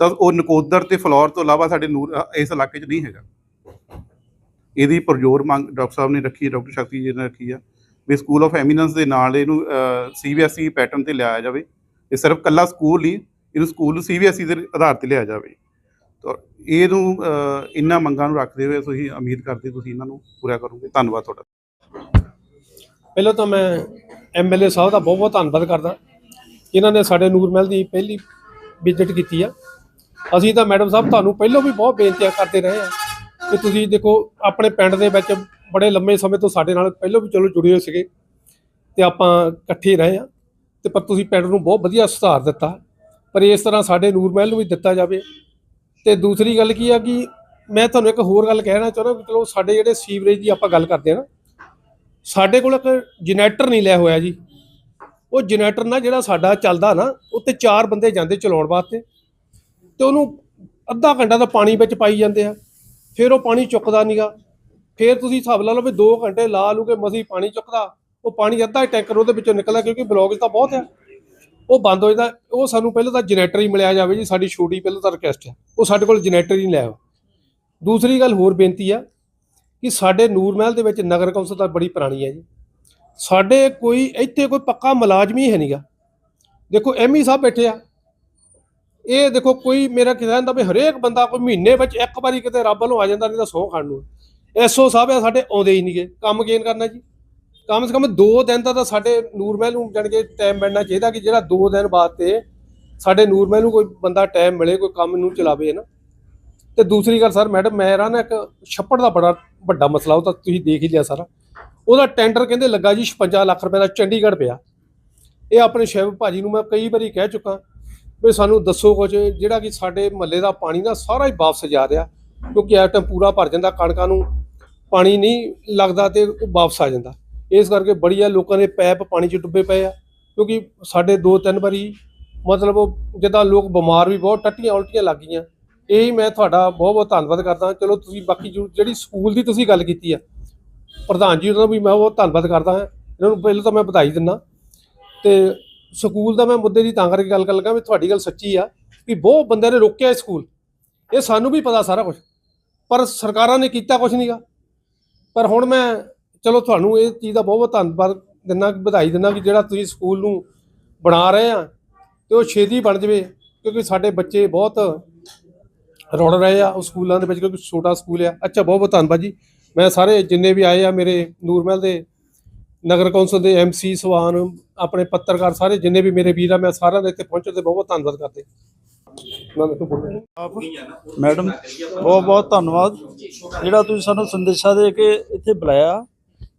ਤਾਂ ਉਹ ਨਕੋਦਰ ਤੇ ਫਲੋਰ ਤੋਂ ਇਲਾਵਾ ਸਾਡੇ ਨੂਰ ਇਸ ਇਲਾਕੇ 'ਚ ਨਹੀਂ ਹੈਗਾ। ਇਹਦੀ ਪਰਜ਼ੋਰ ਮੰਗ ਡਾਕਟਰ ਸਾਹਿਬ ਨੇ ਰੱਖੀ ਹੈ ਡਾਕਟਰ ਸ਼ਕਤੀ ਜੀ ਨੇ ਰੱਖੀ ਆ ਵੀ ਸਕੂਲ ਆਫ ਐਮੀਨੈਂਸ ਦੇ ਨਾਲ ਇਹਨੂੰ ਸੀਬੀਐਸਈ ਪੈਟਰਨ ਤੇ ਲਿਆਇਆ ਜਾਵੇ ਇਹ ਸਿਰਫ ਕੱਲਾ ਸਕੂਲ ਹੀ ਇਹਨੂੰ ਸਕੂਲ ਸੀਬੀਐਸਈ ਦੇ ਆਧਾਰ ਤੇ ਲਿਆਇਆ ਜਾਵੇ। ਤਾਂ ਇਹਨੂੰ ਅ, ਇਹਨਾਂ ਮੰਗਾਂ ਨੂੰ ਰੱਖਦੇ ਹੋਏ ਤੁਸੀਂ ਉਮੀਦ ਕਰਦੇ ਤੁਸੀਂ ਇਹਨਾਂ ਨੂੰ ਪੂਰਾ ਕਰੋਗੇ। ਧੰਨਵਾਦ ਤੁਹਾਡਾ। ਪਹਿਲਾਂ ਤਾਂ ਮੈਂ ਐਮਐਲਏ ਸਾਹਿਬ ਦਾ ਬਹੁਤ ਬਹੁਤ ਧੰਨਵਾਦ ਕਰਦਾ। ਇਹਨਾਂ ਨੇ ਸਾਡੇ ਨੂਰਮਹਿਲ ਦੀ ਪਹਿਲੀ ਵਿਜ਼ਿਟ ਕੀਤੀ ਆ। ਅਸੀਂ ਤਾਂ ਮੈਡਮ ਸਾਹਿਬ ਤੁਹਾਨੂੰ ਪਹਿਲਾਂ ਵੀ ਬਹੁਤ ਬੇਨਤੀਆਂ ਕਰਦੇ ਰਹੇ ਆ। ਕਿ ਤੁਸੀਂ ਦੇਖੋ, ਆਪਣੇ ਪਿੰਡ ਦੇ ਵਿੱਚ ਬੜੇ ਲੰਮੇ ਸਮੇਂ ਤੋਂ ਸਾਡੇ ਨਾਲ ਪਹਿਲਾਂ ਵੀ ਚਲੋ ਜੁੜੇ ਹੋਏ ਸੀਗੇ ਤੇ ਆਪਾਂ ਇਕੱਠੇ ਰਹੇ ਆ ਤੇ ਪਰ ਤੁਸੀਂ ਪਿੰਡ ਨੂੰ ਬਹੁਤ ਵਧੀਆ ਸੁਧਾਰ ਦਿੱਤਾ। ਪਰ ਇਸ ਤਰ੍ਹਾਂ ਸਾਡੇ ਨੂਰ ਮਹਿਲ ਨੂੰ ਵੀ ਦਿੱਤਾ ਜਾਵੇ। ਤੇ ਦੂਸਰੀ ਗੱਲ ਕੀ ਆ ਕਿ ਮੈਂ ਤੁਹਾਨੂੰ ਇੱਕ ਹੋਰ ਗੱਲ ਕਹਿਣਾ ਚਾਹੁੰਦਾ ਕਿ ਚਲੋ ਸਾਡੇ ਜਿਹੜੇ ਸੀਵਰੇਜ ਦੀ ਆਪਾਂ ਗੱਲ ਕਰਦੇ ਆ ਨਾ, ਸਾਡੇ ਕੋਲ ਇੱਕ ਜਨਰੇਟਰ ਨਹੀਂ ਲਿਆ ਹੋਇਆ ਜੀ। ਉਹ ਜਨਰੇਟਰ ਨਾ ਜਿਹੜਾ ਸਾਡਾ ਚੱਲਦਾ ਨਾ ਉੱਤੇ ਚਾਰ ਬੰਦੇ ਜਾਂਦੇ ਚਲਾਉਣ ਵਾਸਤੇ। ਤੇ ਉਹਨੂੰ ਅੱਧਾ ਘੰਟਾ ਤਾਂ ਪਾਣੀ ਵਿੱਚ ਪਾਈ ਜਾਂਦੇ ਆ। ਫਿਰ ਉਹ ਪਾਣੀ ਚੁੱਕਦਾ ਨਹੀਂਗਾ ਫਿਰ ਤੁਸੀਂ ਹਿਸਾਬ ਲਾ ਲਓ ਵੀ 2 ਘੰਟੇ ਲਾ ਲੂ ਕੇ ਮਸੀ ਪਾਣੀ ਚੁੱਕਦਾ। ਉਹ ਪਾਣੀ ਅੱਧਾ ਹੀ ਟੈਂਕਰ ਉਹਦੇ ਵਿੱਚੋਂ ਨਿਕਲਦਾ ਕਿਉਂਕਿ ਬਲੌਗੇਜ ਤਾਂ ਬਹੁਤ ਹੈ ਉਹ ਬੰਦ ਹੋ ਜਾਂਦਾ। ਉਹ ਸਾਨੂੰ ਪਹਿਲਾਂ ਤਾਂ ਜਨਰੇਟਰ ਹੀ ਮਿਲਿਆ ਜਾਵੇ ਜੀ। ਸਾਡੀ ਛੋਟੀ ਪਹਿਲਾਂ ਤਾਂ ਰਿਕਵੈਸਟ ਹੈ ਉਹ ਸਾਡੇ ਕੋਲ ਜਨਰੇਟਰ ਹੀ ਨਹੀਂ ਲਿਆ। ਦੂਸਰੀ ਗੱਲ ਹੋਰ ਬੇਨਤੀ ਆ ਕਿ ਸਾਡੇ ਨੂਰ ਮਹਿਲ ਦੇ ਵਿੱਚ ਨਗਰ ਕੌਂਸਲ ਤਾਂ ਬੜੀ ਪੁਰਾਣੀ ਹੈ ਜੀ। ਸਾਡੇ ਕੋਈ ਇੱਥੇ ਕੋਈ ਪੱਕਾ ਮੁਲਾਜ਼ਮ ਹੀ ਹੈ ਨਹੀਂਗਾ ਦੇਖੋ ਐਮਈ ਸਾਹਿਬ ਬੈਠੇ ਆ। ਇਹ ਦੇਖੋ ਕੋਈ ਮੇਰਾ ਕਹਿੰਦਾ ਵੀ ਹਰੇਕ ਬੰਦਾ ਕੋਈ ਮਹੀਨੇ ਵਿੱਚ ਇੱਕ ਵਾਰੀ ਕਿਤੇ ਰੱਬ ਵੱਲੋਂ ਆ ਜਾਂਦਾ, ਨਹੀਂ ਤਾਂ ਸੌ ਖਾਣ ਨੂੰ। ਐਸਓ ਸਾਹਿਬ ਆ ਸਾਡੇ ਆਉਂਦੇ ਹੀ ਨਹੀਂਗੇ, ਕੰਮ ਗੇਨ ਕਰਨਾ ਜੀ? ਕਮ ਸੇ ਕਮ 2 ਦਿਨ ਦਾ ਤਾਂ ਸਾਡੇ ਨੂਰਮਹਿਲ ਨੂੰ ਜਾਣ ਕੇ ਟਾਈਮ ਮਿਲਣਾ ਚਾਹੀਦਾ ਕਿ ਜਿਹੜਾ 2 ਦਿਨ ਬਾਅਦ ਤੇ ਸਾਡੇ ਨੂਰਮਹਿਲ ਨੂੰ ਕੋਈ ਬੰਦਾ ਟਾਈਮ ਮਿਲੇ, ਕੋਈ ਕੰਮ ਨੂੰ ਚਲਾਵੇ ਨਾ। ਤੇ ਦੂਸਰੀ ਗੱਲ ਸਰ ਮੈਡਮ ਮੇਰਾ ਨਾ ਇੱਕ ਛੱਪੜ ਦਾ ਬੜਾ ਵੱਡਾ ਮਸਲਾ, ਉਹ ਤਾਂ ਤੁਸੀਂ ਦੇਖ ਹੀ ਲਿਆ ਸਾਰਾ। ਉਹਦਾ ਟੈਂਡਰ ਕਹਿੰਦੇ ਲੱਗਾ ਜੀ 56 ਲੱਖ ਰੁਪਏ ਦਾ ਚੰਡੀਗੜ੍ਹ ਪਿਆ। ਇਹ ਆਪਣੇ ਸ਼ਿਵ ਭਾਜੀ ਨੂੰ ਮੈਂ ਕਈ ਵਾਰੀ ਕਹਿ ਚੁੱਕਾ ਵੀ ਸਾਨੂੰ ਦੱਸੋ ਕੁਝ ਜਿਹੜਾ ਕਿ ਸਾਡੇ ਮਹੱਲੇ ਦਾ ਪਾਣੀ ਨਾ ਸਾਰਾ ਹੀ ਵਾਪਸ ਜਾ ਰਿਹਾ, ਕਿਉਂਕਿ ਐਟਮ ਪੂਰਾ ਭਰ ਜਾਂਦਾ, ਕਣਕਾਂ ਨੂੰ ਪਾਣੀ ਨਹੀਂ ਲੱਗਦਾ ਤੇ ਉਹ ਵਾਪਸ ਆ ਜਾਂਦਾ। ਇਸ ਕਰਕੇ ਬੜੀਆ ਲੋਕਾਂ ਦੇ ਪੈਪ ਪਾਣੀ 'ਚ ਡੁੱਬੇ ਪਏ ਆ, ਕਿਉਂਕਿ ਸਾਡੇ ਦੋ ਤਿੰਨ ਵਾਰੀ ਮਤਲਬ ਉਹ ਜਿੱਦਾਂ ਲੋਕ ਬਿਮਾਰ ਵੀ ਬਹੁਤ, ਟੱਟੀਆਂ ਉਲਟੀਆਂ ਲੱਗ ਗਈਆਂ। ਇਹ ਹੀ ਮੈਂ ਤੁਹਾਡਾ ਬਹੁਤ ਬਹੁਤ ਧੰਨਵਾਦ ਕਰਦਾ। ਚਲੋ ਤੁਸੀਂ ਬਾਕੀ ਜੋ- ਜਿਹੜੀ ਸਕੂਲ ਦੀ ਤੁਸੀਂ ਗੱਲ ਕੀਤੀ ਆ, ਪ੍ਰਧਾਨ ਜੀ ਉਹਨਾਂ ਦਾ ਵੀ ਮੈਂ ਬਹੁਤ ਧੰਨਵਾਦ ਕਰਦਾ ਹਾਂ। ਇਹਨਾਂ ਨੂੰ ਪਹਿਲਾਂ ਤਾਂ ਮੈਂ ਵਧਾਈ ਦਿੰਦਾ। ਤੇ ਸਕੂਲ ਦਾ ਮੈਂ ਮੁੱਦੇ ਦੀ ਤਾਂ ਕਰਕੇ ਗੱਲ ਕਰ ਲੱਗਾ ਵੀ ਤੁਹਾਡੀ ਗੱਲ ਸੱਚੀ ਆ ਵੀ ਬਹੁਤ ਬੰਦਿਆਂ ਨੇ ਰੋਕਿਆ ਇਹ ਸਕੂਲ। ਇਹ ਸਾਨੂੰ ਵੀ ਪਤਾ ਸਾਰਾ ਕੁਝ ਪਰ ਸਰਕਾਰਾਂ ਨੇ ਕੀਤਾ ਕੁਝ ਨਹੀਂਗਾ ਪਰ ਹੁਣ ਮੈਂ ਚਲੋ ਤੁਹਾਨੂੰ ਇਹ ਚੀਜ਼ ਦਾ ਬਹੁਤ ਬਹੁਤ ਧੰਨਵਾਦ ਦਿੰਦਾ ਵਧਾਈ ਦਿੰਦਾ ਕਿ ਜਿਹੜਾ ਤੁਸੀਂ ਸਕੂਲ ਨੂੰ ਬਣਾ ਰਹੇ ਆ ਤੇ ਉਹ ਛੇਤੀ ਬਣ ਜਵੇ ਕਿਉਂਕਿ ਸਾਡੇ ਬੱਚੇ ਬਹੁਤ ਰੁੜ ਰਹੇ ਆ ਉਹ ਸਕੂਲਾਂ ਦੇ ਵਿੱਚ ਕਿਉਂਕਿ ਛੋਟਾ ਸਕੂਲ ਆ। ਅੱਛਾ, ਬਹੁਤ ਬਹੁਤ ਧੰਨਵਾਦ ਜੀ। ਮੈਂ ਸਾਰੇ ਜਿੰਨੇ ਵੀ ਆਏ ਆ ਮੇਰੇ ਨੂਰਮਹਿਲ ਦੇ ਨਗਰ ਕੌਂਸਲ ਦੇ ਐਮਸੀ ਸਵਾਨ, ਆਪਣੇ ਪੱਤਰਕਾਰ ਸਾਰੇ ਜਿੰਨੇ ਵੀ ਮੇਰੇ ਵੀਰ ਆ, ਮੈਂ ਸਾਰਿਆਂ ਦਾ ਇੱਥੇ ਪਹੁੰਚਣ ਤੇ ਬਹੁਤ ਬਹੁਤ ਧੰਨਵਾਦ ਕਰਦੇ ਮੈਡਮ, ਬਹੁਤ ਬਹੁਤ ਧੰਨਵਾਦ। ਜਿਹੜਾ ਤੁਸੀਂ ਸਾਨੂੰ ਸੰਦੇਸ਼ਾ ਦੇ ਕੇ ਇੱਥੇ ਬੁਲਾਇਆ,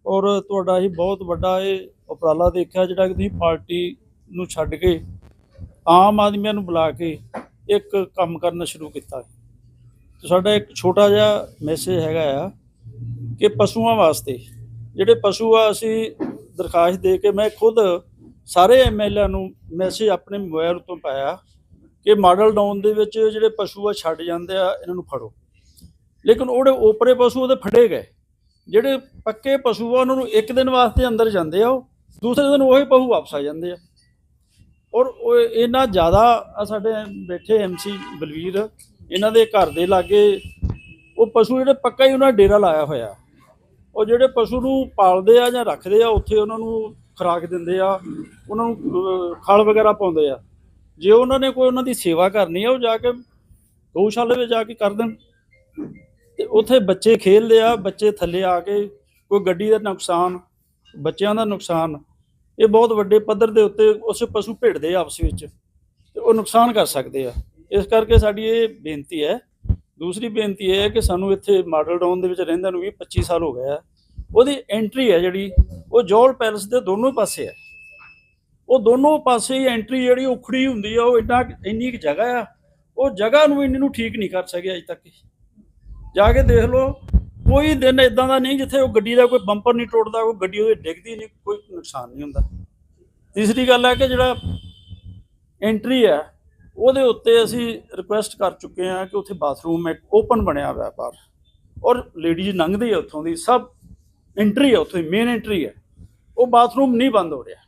ਔਰ ਤੁਹਾਡਾ ਇਹ ਬਹੁਤ ਵੱਡਾ ਇਹ ਉਪਰਾਲਾ ਦੇਖਿਆ, ਜਿਹੜਾ ਕਿ ਤੁਸੀਂ ਪਾਰਟੀ ਨੂੰ ਛੱਡ ਕੇ ਆਮ ਆਦਮੀਆਂ ਨੂੰ ਬੁਲਾ ਕੇ ਇੱਕ ਕੰਮ ਕਰਨਾ ਸ਼ੁਰੂ ਕੀਤਾ। ਤੇ ਸਾਡਾ ਇੱਕ ਛੋਟਾ ਜਿਹਾ ਮੈਸੇਜ ਹੈਗਾ ਆ ਕਿ ਪਸ਼ੂਆਂ ਵਾਸਤੇ ਜਿਹੜੇ ਪਸ਼ੂ ਆ, ਅਸੀਂ ਦਰਖਾਸਤ ਦੇ ਕੇ ਮੈਂ ਖੁਦ ਸਾਰੇ ਐਮਐਲਏ ਨੂੰ ਮੈਸੇਜ ਆਪਣੇ ਮੋਬਾਈਲ ਤੋਂ ਪਾਇਆ ਕਿ ਮਾਡਲ ਡਾਊਨ ਦੇ ਵਿੱਚ ਜਿਹੜੇ ਪਸ਼ੂ ਆ, ਛੱਡ ਜਾਂਦੇ ਆ, ਇਹਨਾਂ ਨੂੰ ਫੜੋ। ਲੇਕਿਨ ਉਹਦੇ ਓਪਰੇ ਪਸ਼ੂ ਉਹਦੇ ਫੜੇ ਗਏ। ਜਿਹੜੇ ਪੱਕੇ ਪਸ਼ੂ ਆ, ਉਹਨਾਂ ਨੂੰ ਇੱਕ ਦਿਨ ਵਾਸਤੇ ਅੰਦਰ ਜਾਂਦੇ ਆ ਉਹ, ਦੂਸਰੇ ਦਿਨ ਉਹੀ ਪਸ਼ੂ ਵਾਪਸ ਆ ਜਾਂਦੇ ਆ। ਔਰ ਉਹ ਇਹਨਾਂ ਜ਼ਿਆਦਾ ਸਾਡੇ ਬੈਠੇ ਐਮਸੀ ਬਲਵੀਰ, ਇਹਨਾਂ ਦੇ ਘਰ ਦੇ ਲਾਗੇ ਉਹ ਪਸ਼ੂ ਜਿਹੜੇ ਪੱਕਾ ਹੀ ਉਹਨਾਂ ਨੇ ਡੇਰਾ ਲਾਇਆ ਹੋਇਆ। ਉਹ ਜਿਹੜੇ ਪਸ਼ੂ ਨੂੰ ਪਾਲਦੇ ਆ ਜਾਂ ਰੱਖਦੇ ਆ, ਉੱਥੇ ਉਹਨਾਂ ਨੂੰ ਖੁਰਾਕ ਦਿੰਦੇ ਆ, ਉਹਨਾਂ ਨੂੰ ਖਲ ਵਗੈਰਾ ਪਾਉਂਦੇ ਆ। ਜੇ ਉਹਨਾਂ ਨੇ ਕੋਈ ਉਹਨਾਂ ਦੀ ਸੇਵਾ ਕਰਨੀ ਆ, ਉਹ ਜਾ ਕੇ ਗਊਸ਼ਾਲਾ ਵਿੱਚ ਜਾ ਕੇ ਕਰ ਦੇਣ। ਤੇ ਉੱਥੇ ਬੱਚੇ ਖੇਲਦੇ ਆ, ਬੱਚੇ ਥੱਲੇ ਆ ਕੇ ਕੋਈ ਗੱਡੀ ਦਾ ਨੁਕਸਾਨ, ਬੱਚਿਆਂ ਦਾ ਨੁਕਸਾਨ, ਇਹ ਬਹੁਤ ਵੱਡੇ ਪੱਧਰ ਦੇ ਉੱਤੇ ਉਸ ਪਸ਼ੂ ਭਿੜਦੇ ਆ ਆਪਸ ਵਿੱਚ ਤੇ ਉਹ ਨੁਕਸਾਨ ਕਰ ਸਕਦੇ ਆ। ਇਸ ਕਰਕੇ ਸਾਡੀ ਇਹ ਬੇਨਤੀ ਹੈ ਦੂਸਰੀ ਬੇਨਤੀ ਇਹ ਹੈ ਕਿ ਸਾਨੂੰ ਇੱਥੇ ਮਾਡਲ ਟਾਊਨ ਦੇ ਵਿੱਚ ਰਹਿੰਦਿਆਂ ਨੂੰ ਵੀ 25 ਸਾਲ ਹੋ ਗਏ ਆ। ਉਹਦੀ ਐਂਟਰੀ ਹੈ ਜਿਹੜੀ, ਉਹ ਜੋਲ ਪੈਲਸ ਦੇ ਦੋਨੋਂ ਪਾਸੇ ਹੈ। ਉਹ ਦੋਨੋਂ ਪਾਸੇ ਹੀ ਐਂਟਰੀ ਜਿਹੜੀ ਉਖੜੀ ਹੁੰਦੀ ਆ, ਉਹ ਇੰਨਾ ਇੰਨੀ ਕੁ ਜਗ੍ਹਾ ਆ। ਉਹ ਜਗ੍ਹਾ ਨੂੰ ਇੰਨੀ ਨੂੰ ਠੀਕ ਨਹੀਂ ਕਰ ਸਕਿਆ ਅਜੇ ਤੱਕ ਜਾ ਕੇ ਦੇਖ ਲਓ, ਕੋਈ ਦਿਨ ਇਦਾਂ ਦਾ ਨਹੀਂ ਜਿੱਥੇ ਉਹ ਗੱਡੀ ਦਾ ਕੋਈ ਬੰਪਰ ਨਹੀਂ ਟੁੱਟਦਾ, ਕੋਈ ਗੱਡੀ ਉਹਦੇ ਡਿੱਗਦੀ ਨਹੀਂ, ਕੋਈ ਨੁਕਸਾਨ ਨਹੀਂ ਹੁੰਦਾ। ਤੀਸਰੀ ਗੱਲ ਹੈ ਕਿ ਜਿਹੜਾ ਐਂਟਰੀ ਹੈ ਉਹਦੇ ਉੱਤੇ ਅਸੀਂ ਰਿਕੁਐਸਟ ਕਰ ਚੁੱਕੇ ਹਾਂ ਕਿ ਉੱਥੇ ਬਾਥਰੂਮ ਇੱਕ ਓਪਨ ਬਣਿਆ ਹੋਇਆ ਬਾਹਰ। ਔਰ ਲੇਡੀਜ਼ ਲੰਘਦੀ ਹੈ ਉੱਥੋਂ ਦੀ ਸਭ ਐਂਟਰੀ ਹੈ ਉੱਥੋਂ ਦੀ ਮੇਨ ਐਂਟਰੀ ਹੈ ਉਹ ਬਾਥਰੂਮ ਨਹੀਂ ਬੰਦ ਹੋ ਰਿਹਾ।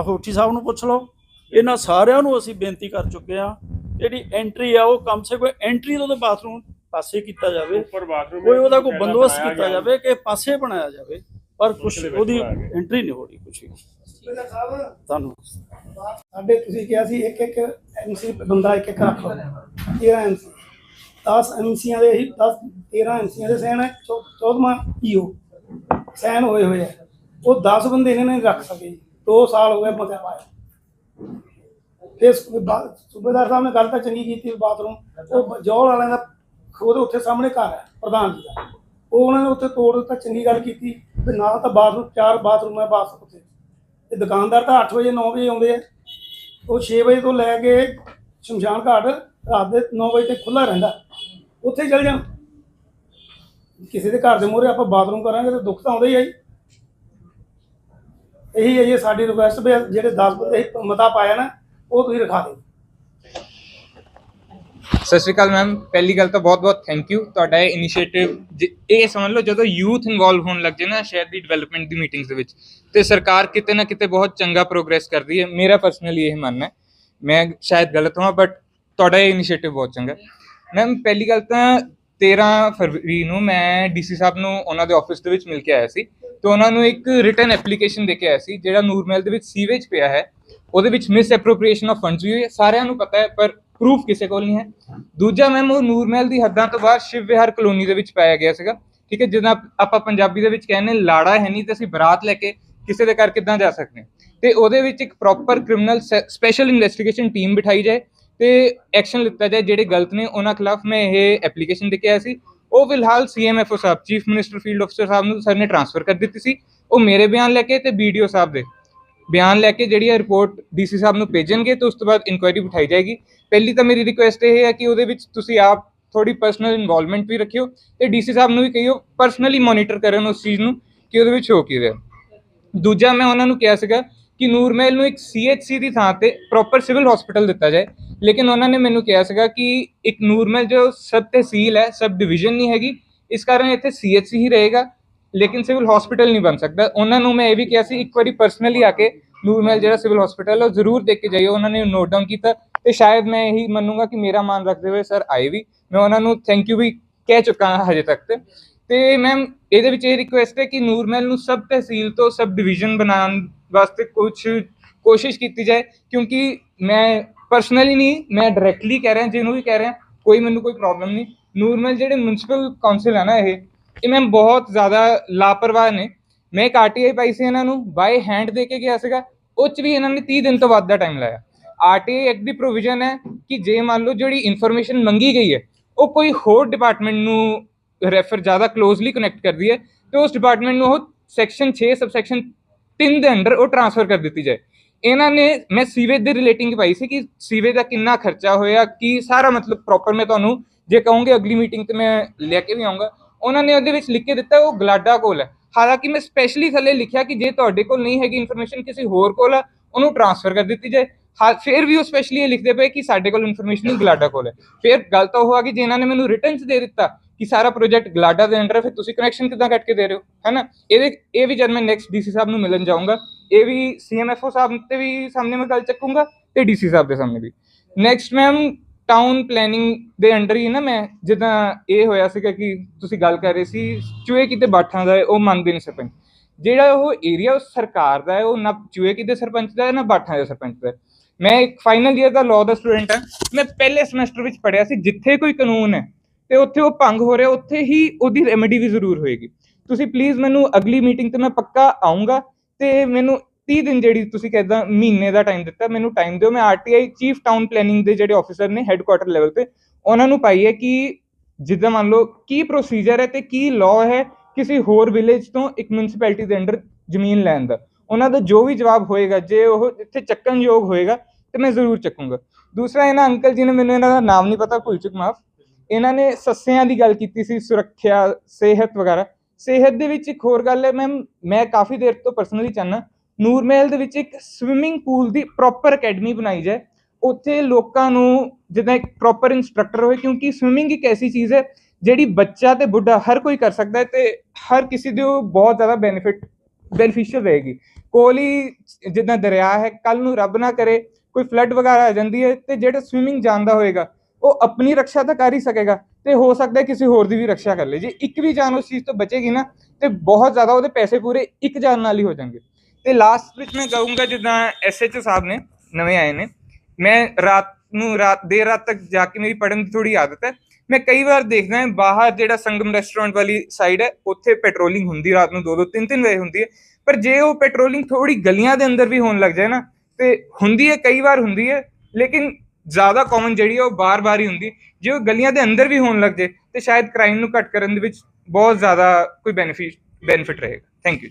ਅਖੌਟੀ ਸਾਹਿਬ ਨੂੰ ਪੁੱਛ ਲਓ। ਇਹਨਾਂ ਸਾਰਿਆਂ ਨੂੰ ਅਸੀਂ ਬੇਨਤੀ ਕਰ ਚੁੱਕੇ ਹਾਂ ਜਿਹੜੀ ਐਂਟਰੀ ਆ ਉਹ ਕਮ ਸੇ ਕਮ ਐਂਟਰੀ ਤੋਂ ਤਾਂ ਬਾਥਰੂਮ ਪਾਸੇ ਕੀਤਾ ਜਾਵੇ। ਕੋਈ ਉਹਦਾ ਕੋਈ ਬੰਦੋਬਸਤ ਕੀਤਾ ਜਾਵੇ ਕਿ ਪਾਸੇ ਬਣਾਇਆ ਜਾਵੇ ਪਰ ਕੁਝ ਉਹਦੀ ਐਂਟਰੀ ਨਹੀਂ ਹੋ ਰਹੀ ਕੁਝ ਵੀ। ਤੁਹਾਨੂੰ ਸਾਡੇ ਤੁਸੀਂ ਕਿਹਾ ਸੀ ਇੱਕ ਇੱਕ ਐਮਸੀ ਬੰਦਾ ਇੱਕ ਇੱਕ ਰੱਖ ਲਓ। 13 ਐਮਸੀ 10 ਐਮਸੀਆਂ ਦੇ ਹੀ 10 13 ਐਮਸੀਆਂ ਦੇ ਸੈਨ ਹੈ 14ਵਾਂ ਈਓ ਸੈਨ ਹੋਏ ਹੋਏ ਆ। ਉਹ 10 ਬੰਦੇ ਇਹਨਾਂ ਨੇ ਰੱਖ ਸਕੇ ਜੀ। 2 ਸਾਲ ਹੋ ਗਏ ਮਤੇ ਪਾਏ ਫਿਰ ਸੂਬੇਦਾਰ ਸਾਹਿਬ ਨੇ ਗੱਲ ਤਾਂ ਚੰਗੀ ਕੀਤੀ ਬਾਥਰੂਮ। ਉਹ ਜੌਲ ਵਾਲਿਆਂ ਦਾ ਖੁਦ ਉੱਥੇ ਸਾਹਮਣੇ ਘਰ ਹੈ, ਪ੍ਰਧਾਨ ਜੀ ਦਾ। ਉਹ ਉਹਨਾਂ ਨੇ ਉੱਥੇ ਤੋੜ ਦਿੱਤਾ, ਚੰਗੀ ਗੱਲ ਕੀਤੀ। ਤੇ ਨਾਲ ਤਾਂ ਬਾਥਰੂਮ, ਚਾਰ ਬਾਥਰੂਮ ਹੈ ਬਾਥਰੂਮ ਉੱਥੇ। ਤੇ ਦੁਕਾਨਦਾਰ ਤਾਂ 8 ਵਜੇ 9 ਵਜੇ ਆਉਂਦੇ ਆ। ਉਹ 6 ਵਜੇ ਤੋਂ ਲੈ ਕੇ ਸ਼ਮਸ਼ਾਨ ਘਾਟ ਰਾਤ ਦੇ 9 ਵਜੇ ਤੱਕ ਖੁੱਲਾ ਰਹਿੰਦਾ। ਉੱਥੇ ਚਲ ਜਾਣ। ਕਿਸੇ ਦੇ ਘਰ ਦੇ ਮੂਹਰੇ ਆਪਾਂ ਬਾਥਰੂਮ ਕਰਾਂਗੇ ਤਾਂ ਦੁੱਖ ਤਾਂ ਆਉਂਦਾ ਹੀ ਹੈ ਜੀ। ਇਹੀ ਹੈ ਜੀ, ਸਾਡੀ ਰਿਕੁਐਸਟ ਵੀ ਜਿਹੜੇ 10 ਮਤਾ ਪਾਇਆ ਨਾ, ਉਹ ਤੁਸੀਂ ਰਖਾ ਦਿਓ। ਸਤਿ ਸ਼੍ਰੀ ਅਕਾਲ ਮੈਮ। ਪਹਿਲੀ ਗੱਲ ਤਾਂ ਬਹੁਤ-ਬਹੁਤ ਥੈਂਕ ਯੂ ਤੁਹਾਡਾ ਇਹ ਇਨੀਸ਼ੀਏਟਿਵ ਇਹ ਸਮਝ ਲਓ ਜਦੋਂ ਯੂਥ ਇਨਵੋਲਵ ਹੋਣ ਲੱਗ ਜੇ ਨਾ ਸ਼ਹਿਰ ਦੀ ਡਿਵੈਲਪਮੈਂਟ ਦੀ ਮੀਟਿੰਗਸ ਦੇ ਵਿੱਚ, ਤੇ ਸਰਕਾਰ ਕਿਤੇ ਨਾ ਕਿਤੇ ਬਹੁਤ ਚੰਗਾ ਪ੍ਰੋਗਰੈਸ ਕਰਦੀ ਹੈ। ਮੇਰਾ ਪਰਸਨਲੀ ਇਹ ਮੰਨਣਾ ਹੈ। ਮੈਂ ਸ਼ਾਇਦ ਗਲਤ ਹਾਂ ਬਟ ਤੁਹਾਡਾ ਇਹ ਇਨੀਸ਼ੀਏਟਿਵ ਬਹੁਤ ਚੰਗਾ ਮੈਮ, ਪਹਿਲੀ ਗੱਲ ਤਾਂ 13 ਫਰਵਰੀ ਨੂੰ ਮੈਂ ਡੀਸੀ ਸਾਹਿਬ ਨੂੰ ਉਹਨਾਂ ਦੇ ਆਫਿਸ ਦੇ ਵਿੱਚ ਮਿਲ ਕੇ ਆਇਆ ਸੀ, ਤੇ ਉਹਨਾਂ ਨੂੰ ਇੱਕ ਰਿਟਨ ਐਪਲੀਕੇਸ਼ਨ ਦੇ ਕੇ ਆਇਆ ਸੀ, ਜਿਹੜਾ ਨੂਰਮਹਿਲ ਦੇ ਵਿੱਚ ਸੀਵੇਜ ਪਿਆ ਹੈ। ਉਹਦੇ ਵਿੱਚ ਮਿਸ ਐਪਰੋਪ੍ਰੀਏਸ਼ਨ ਆਫ ਫੰਡਸ ਵੀ ਹੋਈ ਸਾਰਿਆਂ ਨੂੰ ਪਤਾ ਹੈ, ਪਰ ਪ੍ਰੂਫ ਕਿਸੇ ਕੋਲ ਨਹੀਂ ਹੈ। ਦੂਜਾ ਮੈਮ ਉਹ ਨੂਰਮਹਿਲ ਦੀ ਹੱਦਾਂ ਤੋਂ ਬਾਅਦ ਸ਼ਿਵ ਵਿਹਾਰ ਕਲੋਨੀ ਦੇ ਵਿੱਚ ਪਾਇਆ ਗਿਆ ਸੀਗਾ। ਠੀਕ ਹੈ, ਜਿੱਦਾਂ ਆਪਾਂ ਪੰਜਾਬੀ ਦੇ ਵਿੱਚ ਕਹਿੰਦੇ ਲਾੜਾ ਹੈ ਨਹੀਂ ਤੇ ਅਸੀਂ ਬਰਾਤ ਲੈ ਕੇ ਕਿਸੇ ਦੇ ਘਰ ਕਿੱਦਾਂ ਜਾ ਸਕਦੇ ਹਾਂ। ਤੇ ਉਹਦੇ ਵਿੱਚ ਇੱਕ proper criminal special investigation team ਬਿਠਾਈ ਜਾਏ ਤੇ ਐਕਸ਼ਨ ਲਿੱਤਾ ਜਾਏ ਜਿਹੜੇ ਗਲਤ ਨੇ, ਉਹਨਾਂ ਖਿਲਾਫ ਮੈਂ ਇਹ ਐਪਲੀਕੇਸ਼ਨ ਦੇ ਕੇ ਆਇਆ ਸੀ। ਉਹ ਫਿਲਹਾਲ ਸੀਐਮਐਫਓ ਸਾਹਿਬ ਚੀਫ ਮਿਨਿਸਟਰ ਫੀਲਡ ਅਫਸਰ ਸਾਹਿਬ ਨੂੰ ਸਰ ਨੇ ਟ੍ਰਾਂਸਫਰ ਕਰ ਦਿੱਤੀ ਸੀ। ਉਹ ਮੇਰੇ ਬਿਆਨ ਲੈ ਕੇ ਤੇ ਵੀਡੀਓ ਸਾਹਿਬ ਦੇ। ਬਿਆਨ ਲੈ ਕੇ ਜਿਹੜੀ ਰਿਪੋਰਟ ਡੀਸੀ ਸਾਹਿਬ ਨੂੰ ਭੇਜਣਗੇ ਤੇ ਉਸ ਤੋਂ ਬਾਅਦ ਇਨਕੁਆਇਰੀ ਬਿਠਾਈ ਜਾਏਗੀ। ਪਹਿਲੀ ਤਾਂ ਮੇਰੀ ਰਿਕੁਐਸਟ ਇਹ ਹੈ ਕਿ ਉਹਦੇ ਵਿੱਚ ਤੁਸੀਂ ਆਪ ਥੋੜੀ ਪਰਸਨਲ ਇਨਵੋਲਵਮੈਂਟ ਵੀ ਰੱਖਿਓ ਤੇ ਡੀਸੀ ਸਾਹਿਬ ਨੂੰ ਵੀ ਕਹੀਓ ਪਰਸਨਲੀ ਮੋਨੀਟਰ ਕਰਨ ਉਸ ਚੀਜ਼ ਨੂੰ ਕਿ ਉਹਦੇ ਵਿੱਚ ਹੋ ਕੀ ਰਿਹਾ। ਦੂਜਾ ਮੈਂ ਉਹਨਾਂ ਨੂੰ ਕਿਹਾ ਸੀਗਾ ਕਿ ਨੂਰਮਹਿਲ ਨੂੰ ਇੱਕ ਸੀਐਚਸੀ ਦੀ ਥਾਂ ਤੇ ਪ੍ਰੋਪਰ ਸਿਵਲ ਹਸਪੀਟਲ ਦਿੱਤਾ ਜਾਏ। ਲੇਕਿਨ ਉਹਨਾਂ ਨੇ ਮੈਨੂੰ ਕਿਹਾ ਸੀਗਾ ਕਿ ਇੱਕ ਨੂਰਮਹਿਲ ਜੋ ਸਬ ਤਹਿਸੀਲ ਹੈ, ਸਬ ਡਿਵੀਜ਼ਨ ਨਹੀਂ ਹੈਗੀ, ਇਸ ਕਾਰਨ ਇੱਥੇ ਸੀਐਚਸੀ ਹੀ ਰਹੇਗਾ। ਲੇਕਿਨ ਸਿਵਲ ਹਸਪੀਟਲ ਨਹੀਂ ਬਣ ਸਕਦਾ। ਉਹਨਾਂ ਨੂੰ ਮੈਂ ਇਹ ਵੀ ਕਿਹਾ ਸੀ, ਇੱਕ ਵਾਰੀ ਪਰਸਨਲੀ ਆ ਕੇ ਨੂਰਮਹਿਲ ਜਿਹੜਾ ਸਿਵਲ ਹਸਪੀਟਲ ਉਹ ਜ਼ਰੂਰ ਦੇਖ ਕੇ ਜਾਈਓ ਉਹਨਾਂ ਨੇ ਨੋਟ ਡਾਊਨ ਕੀਤਾ ਤੇ ਸ਼ਾਇਦ ਮੈਂ ਇਹੀ ਮੰਨੂਗਾ ਕਿ ਮੇਰਾ ਮਾਨ ਰੱਖਦੇ ਹੋਏ ਸਰ ਆਏ ਵੀ। ਮੈਂ ਉਹਨਾਂ ਨੂੰ ਥੈਂਕ ਯੂ ਵੀ ਕਹਿ ਚੁੱਕਾ ਹਾਂ ਹਜੇ ਤੱਕ ਤੇ। ਤੇ ਮੈਮ ਇਹਦੇ ਵਿੱਚ ਇਹ ਰਿਕੁਐਸਟ ਹੈ ਕਿ ਨੂਰਮਹਿਲ ਨੂੰ ਸਬ ਤਹਿਸੀਲ ਤੋਂ ਸਬ ਡਿਵੀਜ਼ਨ ਬਣਾਉਣ ਵਾਸਤੇ ਕੁਝ ਕੋਸ਼ਿਸ਼ ਕੀਤੀ ਜਾਏ। ਕਿਉਂਕਿ ਮੈਂ ਪਰਸਨਲੀ ਨਹੀਂ, ਮੈਂ ਡਾਇਰੈਕਟਲੀ ਕਹਿ ਰਿਹਾ, ਜਿਹਨੂੰ ਵੀ ਕਹਿ ਰਿਹਾ, ਕੋਈ ਮੈਨੂੰ ਕੋਈ ਪ੍ਰੋਬਲਮ ਨਹੀਂ। ਨੂਰਮਹਿਲ ਜਿਹੜੇ ਮਿਊਨਿਸਪਲ ਕਾਉਂਸਲ ਹੈ ਨਾ ਇਹ ਇਹ ਮੈਮ ਬਹੁਤ ਜ਼ਿਆਦਾ ਲਾਪਰਵਾਹ ਨੇ। ਮੈਂ ਇੱਕ ਆਰਟੀਆਈ ਪਾਈ ਸੀ ਇਹਨਾਂ ਨੂੰ ਬਾਈ ਹੈਂਡ ਦੇ ਕੇ ਗਿਆ ਸੀਗਾ। ਉਹ ਚ ਵੀ ਇਹਨਾਂ ਨੇ 30 ਦਿਨ ਤੋਂ ਵੱਧ ਦਾ ਟਾਈਮ ਲਾਇਆ। ਆਰਟੀਆਈ ਐਕਟ ਦੀ ਪ੍ਰੋਵੀਜ਼ਨ ਹੈ ਕਿ ਜੇ ਮੰਨ ਲਓ ਜਿਹੜੀ ਇਨਫੋਰਮੇਸ਼ਨ ਮੰਗੀ ਗਈ ਹੈ, ਉਹ ਕੋਈ ਹੋਰ ਡਿਪਾਰਟਮੈਂਟ ਨੂੰ ਰੈਫਰ ਜ਼ਿਆਦਾ ਕਲੋਜ਼ਲੀ ਕਨੈਕਟ ਕਰਦੀ ਹੈ, ਤੇ ਉਸ ਡਿਪਾਰਟਮੈਂਟ ਨੂੰ ਉਹ ਸੈਕਸ਼ਨ 6 ਸਬਸੈਕਸ਼ਨ 3 ਦੇ ਅੰਡਰ ਉਹ ਟ੍ਰਾਂਸਫਰ ਕਰ ਦਿੱਤੀ ਜਾਏ। ਇਹਨਾਂ ਨੇ, ਮੈਂ ਸੀਵੇਜ ਦੇ ਰਿਲੇਟਿੰਗ ਪਾਈ ਸੀ ਕਿ ਸੀਵੇਜ ਦਾ ਕਿੰਨਾ ਖਰਚਾ ਹੋਇਆ, ਕੀ ਸਾਰਾ ਮਤਲਬ ਪ੍ਰੋਪਰ ਮੈਂ ਤੁਹਾਨੂੰ ਜੇ ਕਹੋਗੇ ਅਗਲੀ ਮੀਟਿੰਗ ਤੇ ਮੈਂ ਲੈ ਕੇ ਵੀ ਆਉਂਗਾ ਉਹਨਾਂ ਨੇ ਉਹਦੇ ਵਿੱਚ ਲਿਖ ਕੇ ਦਿੱਤਾ, ਉਹ ਗਲਾਡਾ ਕੋਲ ਹੈ। ਹਾਲਾਂਕਿ ਮੈਂ ਸਪੈਸ਼ਲੀ ਥੱਲੇ ਲਿਖਿਆ ਕਿ ਜੇ ਤੁਹਾਡੇ ਕੋਲ ਨਹੀਂ ਹੈਗੀ ਇਨਫੋਰਮੇਸ਼ਨ ਕਿਸੇ ਹੋਰ ਕੋਲ ਹੈ, ਉਹਨੂੰ ਟ੍ਰਾਂਸਫਰ ਕਰ ਦਿੱਤੀ ਜਾਏ। ਹਾਂ ਫਿਰ ਵੀ ਉਹ ਸਪੈਸ਼ਲੀ ਇਹ ਲਿਖਦੇ ਪਏ ਕਿ ਸਾਡੇ ਕੋਲ ਇਨਫੋਰਮੇਸ਼ਨ ਗਲਾਡਾ ਕੋਲ ਹੈ। ਫਿਰ ਗੱਲ ਤਾਂ ਉਹ ਆ ਕਿ ਜੇ ਇਹਨਾਂ ਨੇ ਮੈਨੂੰ ਰਿਟਰਨਸ ਦੇ ਦਿੱਤਾ ਕਿ ਸਾਰਾ ਪ੍ਰੋਜੈਕਟ ਗਲਾਡਾ ਦੇ ਅੰਡਰ ਹੈ, ਫਿਰ ਤੁਸੀਂ ਕਨੈਕਸ਼ਨ ਕਿੱਦਾਂ ਕੱਟ ਕੇ ਦੇ ਰਹੇ ਹੋ? ਹੈਨਾ? ਇਹਦੇ ਇਹ ਵੀ ਜਦ ਮੈਂ ਨੈਕਸਟ ਡੀਸੀ ਸਾਹਿਬ ਨੂੰ ਮਿਲਣ ਜਾਊਂਗਾ, ਇਹ ਵੀ ਸੀਐਮਐਫਓ ਸਾਹਿਬ ਤੇ ਵੀ ਸਾਹਮਣੇ ਮੈਂ ਗੱਲ ਚੱਕੂੰਗਾ ਤੇ ਡੀਸੀ ਸਾਹਿਬ ਦੇ ਸਾਹਮਣੇ ਵੀ। ਨੈਕਸਟ ਮੈਮ ਟਾਊਨ ਪਲੈਨਿੰਗ ਦੇ ਅੰਡਰ ਹੀ ਨਾ ਮੈਂ, ਜਿੱਦਾਂ ਇਹ ਹੋਇਆ ਸੀਗਾ ਕਿ ਤੁਸੀਂ ਗੱਲ ਕਰ ਰਹੇ ਸੀ, ਚੂਹੇ ਕਿਤੇ ਬਾਠਾਂ ਦਾ ਹੈ, ਉਹ ਮੰਗਦੇ ਨਹੀਂ ਸਰਪੰਚ। ਜਿਹੜਾ ਉਹ ਏਰੀਆ ਉਹ ਸਰਕਾਰ ਦਾ ਹੈ, ਉਹ ਨਾ ਚੂਹੇ ਕਿਤੇ ਸਰਪੰਚ ਦਾ ਹੈ, ਨਾ ਬਾਠਾਂ ਦੇ ਸਰਪੰਚ ਦਾ ਹੈ। ਮੈਂ ਇੱਕ ਫਾਈਨਲ ਈਅਰ ਦਾ ਲਾਅ ਦਾ ਸਟੂਡੈਂਟ ਹਾਂ। ਮੈਂ ਪਹਿਲੇ ਸਮੈਸਟਰ ਵਿੱਚ ਪੜਿਆ ਸੀ, ਜਿੱਥੇ ਕੋਈ ਕਾਨੂੰਨ ਹੈ, ਤੇ ਉੱਥੇ ਉਹ ਭੰਗ ਹੋ ਰਿਹਾ, ਉੱਥੇ ਹੀ ਉਹਦੀ ਰੈਮੇਡੀ ਵੀ ਜ਼ਰੂਰ ਹੋਏਗੀ। ਤੁਸੀਂ ਪਲੀਜ਼ ਮੈਨੂੰ ਅਗਲੀ ਮੀਟਿੰਗ ਤੇ ਮੈਂ ਪੱਕਾ ਆਉਂਗਾ ਤੇ ਮੈਨੂੰ 30 ਦਿਨ ਜਿਹੜੀ ਤੁਸੀਂ ਕਹਿੰਦਾ ਮਹੀਨੇ ਦਾ ਟਾਈਮ ਦਿੱਤਾ, ਮੈਨੂੰ ਟਾਈਮ ਦਿਓ। ਮੈਂ ਆਰਟੀਆਈ ਚੀਫ ਟਾਊਨ ਪਲੈਨਿੰਗ ਦੇ ਜਿਹੜੇ ਆਫੀਸਰ ਨੇ ਹੈੱਡਕੁਆਟਰ ਲੈਵਲ ਤੇ, ਉਹਨਾਂ ਨੂੰ ਪਾਈ ਹੈ ਕਿ ਜਿੱਦਾਂ ਮੰਨ ਲਓ ਕੀ ਪ੍ਰੋਸੀਜਰ ਹੈ ਤੇ ਕੀ ਲਾਅ ਹੈ ਕਿਸੇ ਹੋਰ ਵਿਲੇਜ ਤੋਂ ਇੱਕ ਮਿਊਨਿਸਪੈਲਿਟੀ ਦੇ ਅੰਡਰ ਜ਼ਮੀਨ ਲੈਣ ਦਾ। ਉਹਨਾਂ ਦਾ ਜੋ ਵੀ ਜਵਾਬ ਹੋਏਗਾ, ਜੇ ਉਹ ਇੱਥੇ ਚੱਕਣਯੋਗ ਹੋਏਗਾ, ਤੇ ਮੈਂ ਜ਼ਰੂਰ ਚੱਕੂੰਗਾ। ਦੂਸਰਾ, ਇਹਨਾਂ ਅੰਕਲ ਜੀ ਨੇ ਮੈਨੂੰ ਇਹਨਾਂ ਦਾ ਨਾਮ ਨਹੀਂ ਪਤਾ, ਭੁੱਲ ਚੁੱਕ, ਮਾਫ। ਇਹਨਾਂ ਨੇ ਸੱਸਿਆਂ ਦੀ ਗੱਲ ਕੀਤੀ ਸੀ, ਸੁਰੱਖਿਆ, ਸਿਹਤ ਵਗੈਰਾ। ਸਿਹਤ ਦੇ ਵਿੱਚ ਇੱਕ ਹੋਰ ਗੱਲ ਹੈ, ਮੈਮ, ਮੈਂ ਕਾਫੀ ਦੇਰ ਤੋਂ ਪਰਸਨਲੀ ਚਾਹਨਾ ਨੂਰਮਹਿਲ ਦੇ ਵਿੱਚ ਇੱਕ ਸਵਿਮਿੰਗ ਪੂਲ ਦੀ ਪ੍ਰੋਪਰ ਅਕੈਡਮੀ ਬਣਾਈ ਜਾਏ। ਉੱਥੇ ਲੋਕਾਂ ਨੂੰ ਜਿੱਦਾਂ ਇੱਕ ਪ੍ਰੋਪਰ ਇਨਸਟ੍ਰਕਟਰ ਹੋਵੇ, ਕਿਉਂਕਿ ਸਵਿਮਿੰਗ ਇੱਕ ਐਸੀ ਚੀਜ਼ ਹੈ ਜਿਹੜੀ ਬੱਚਾ ਤੇ ਬੁੱਢਾ ਹਰ ਕੋਈ ਕਰ ਸਕਦਾ ਹੈ ਤੇ ਹਰ ਕਿਸੇ ਦੇ ਉਹ ਬਹੁਤ ਜ਼ਿਆਦਾ ਬੈਨੀਫਿਟ ਬੈਨੀਫੀਸ਼ੀਅਲ ਰਹੇਗੀ। ਕੋਲ ਹੀ ਜਿੱਦਾਂ ਦਰਿਆ ਹੈ ਕੱਲ ਨੂੰ ਰੱਬ ਨਾ ਕਰੇ, ਕੋਈ ਫਲੱਡ ਵਗੈਰਾ ਆ ਜਾਂਦੀ ਹੈ ਤੇ ਜਿਹੜਾ ਸਵਿਮਿੰਗ ਜਾਣਦਾ ਹੋਏਗਾ, ਉਹ ਆਪਣੀ ਰੱਖਿਆ ਤਾਂ ਕਰ ਹੀ ਸਕੇਗਾ ਤੇ ਹੋ ਸਕਦਾ ਕਿਸੇ ਹੋਰ ਦੀ ਵੀ ਰੱਖਿਆ ਕਰ ਲੇ। ਜੇ ਇੱਕ ਵੀ ਜਾਨ ਉਸ ਚੀਜ਼ ਤੋਂ ਬਚੇਗੀ ਨਾ ਤੇ ਬਹੁਤ ਜ਼ਿਆਦਾ ਉਹਦੇ ਪੈਸੇ ਪੂਰੇ ਇੱਕ ਜਾਨ ਨਾਲ ਹੀ ਹੋ ਜਾਣਗੇ। ਤੇ ਲਾਸਟ ਵਿੱਚ ਮੈਂ ਕਹੂੰਗਾ ਜਿੱਦਾਂ ਐਸਐਚਓ ਸਾਹਿਬ ਨੇ, ਨਵੇਂ ਆਏ ਨੇ। ਮੈਂ ਰਾਤ ਨੂੰ ਰਾਤ, ਦੇਰ ਰਾਤ ਤੱਕ ਜਾ ਕੇ ਮੇਰੀ ਪੜਨ ਦੀ ਥੋੜੀ ਆਦਤ ਹੈ। ਮੈਂ ਕਈ ਵਾਰ ਦੇਖਦਾ ਹਾਂ, ਬਾਹਰ ਜਿਹੜਾ ਸੰਗਮ ਰੈਸਟੋਰੈਂਟ ਵਾਲੀ ਸਾਈਡ ਹੈ, ਉੱਥੇ ਪੈਟਰੋਲਿੰਗ ਹੁੰਦੀ, ਰਾਤ ਨੂੰ 2-2 3-3 ਵਜੇ ਹੁੰਦੀ ਹੈ। ਪਰ ਜੇ ਉਹ ਪੈਟਰੋਲਿੰਗ ਥੋੜੀ ਗਲੀਆਂ ਦੇ ਅੰਦਰ ਵੀ ਹੋਣ ਲੱਗ ਜਾਏ ਨਾ, ਤੇ ਹੁੰਦੀ ਹੈ, ਕਈ ਵਾਰ ਹੁੰਦੀ ਹੈ, ਲੇਕਿਨ ਜ਼ਿਆਦਾ ਕਾਮਨ ਜਿਹੜੀ ਹੈ, ਉਹ ਬਾਰ-ਬਾਰ ਹੀ ਹੁੰਦੀ ਜੇ ਉਹ ਗਲੀਆਂ ਦੇ ਅੰਦਰ ਵੀ ਹੋਣ ਲੱਗ ਜੇ ਤੇ ਸ਼ਾਇਦ ਕ੍ਰਾਈਮ ਨੂੰ ਘਟ ਕਰਨ ਦੇ ਵਿੱਚ ਬਹੁਤ ਜ਼ਿਆਦਾ ਕੋਈ ਬੈਨੀਫਿਟ ਬੈਨੀਫਿਟ ਰਹੇਗਾ। Thank you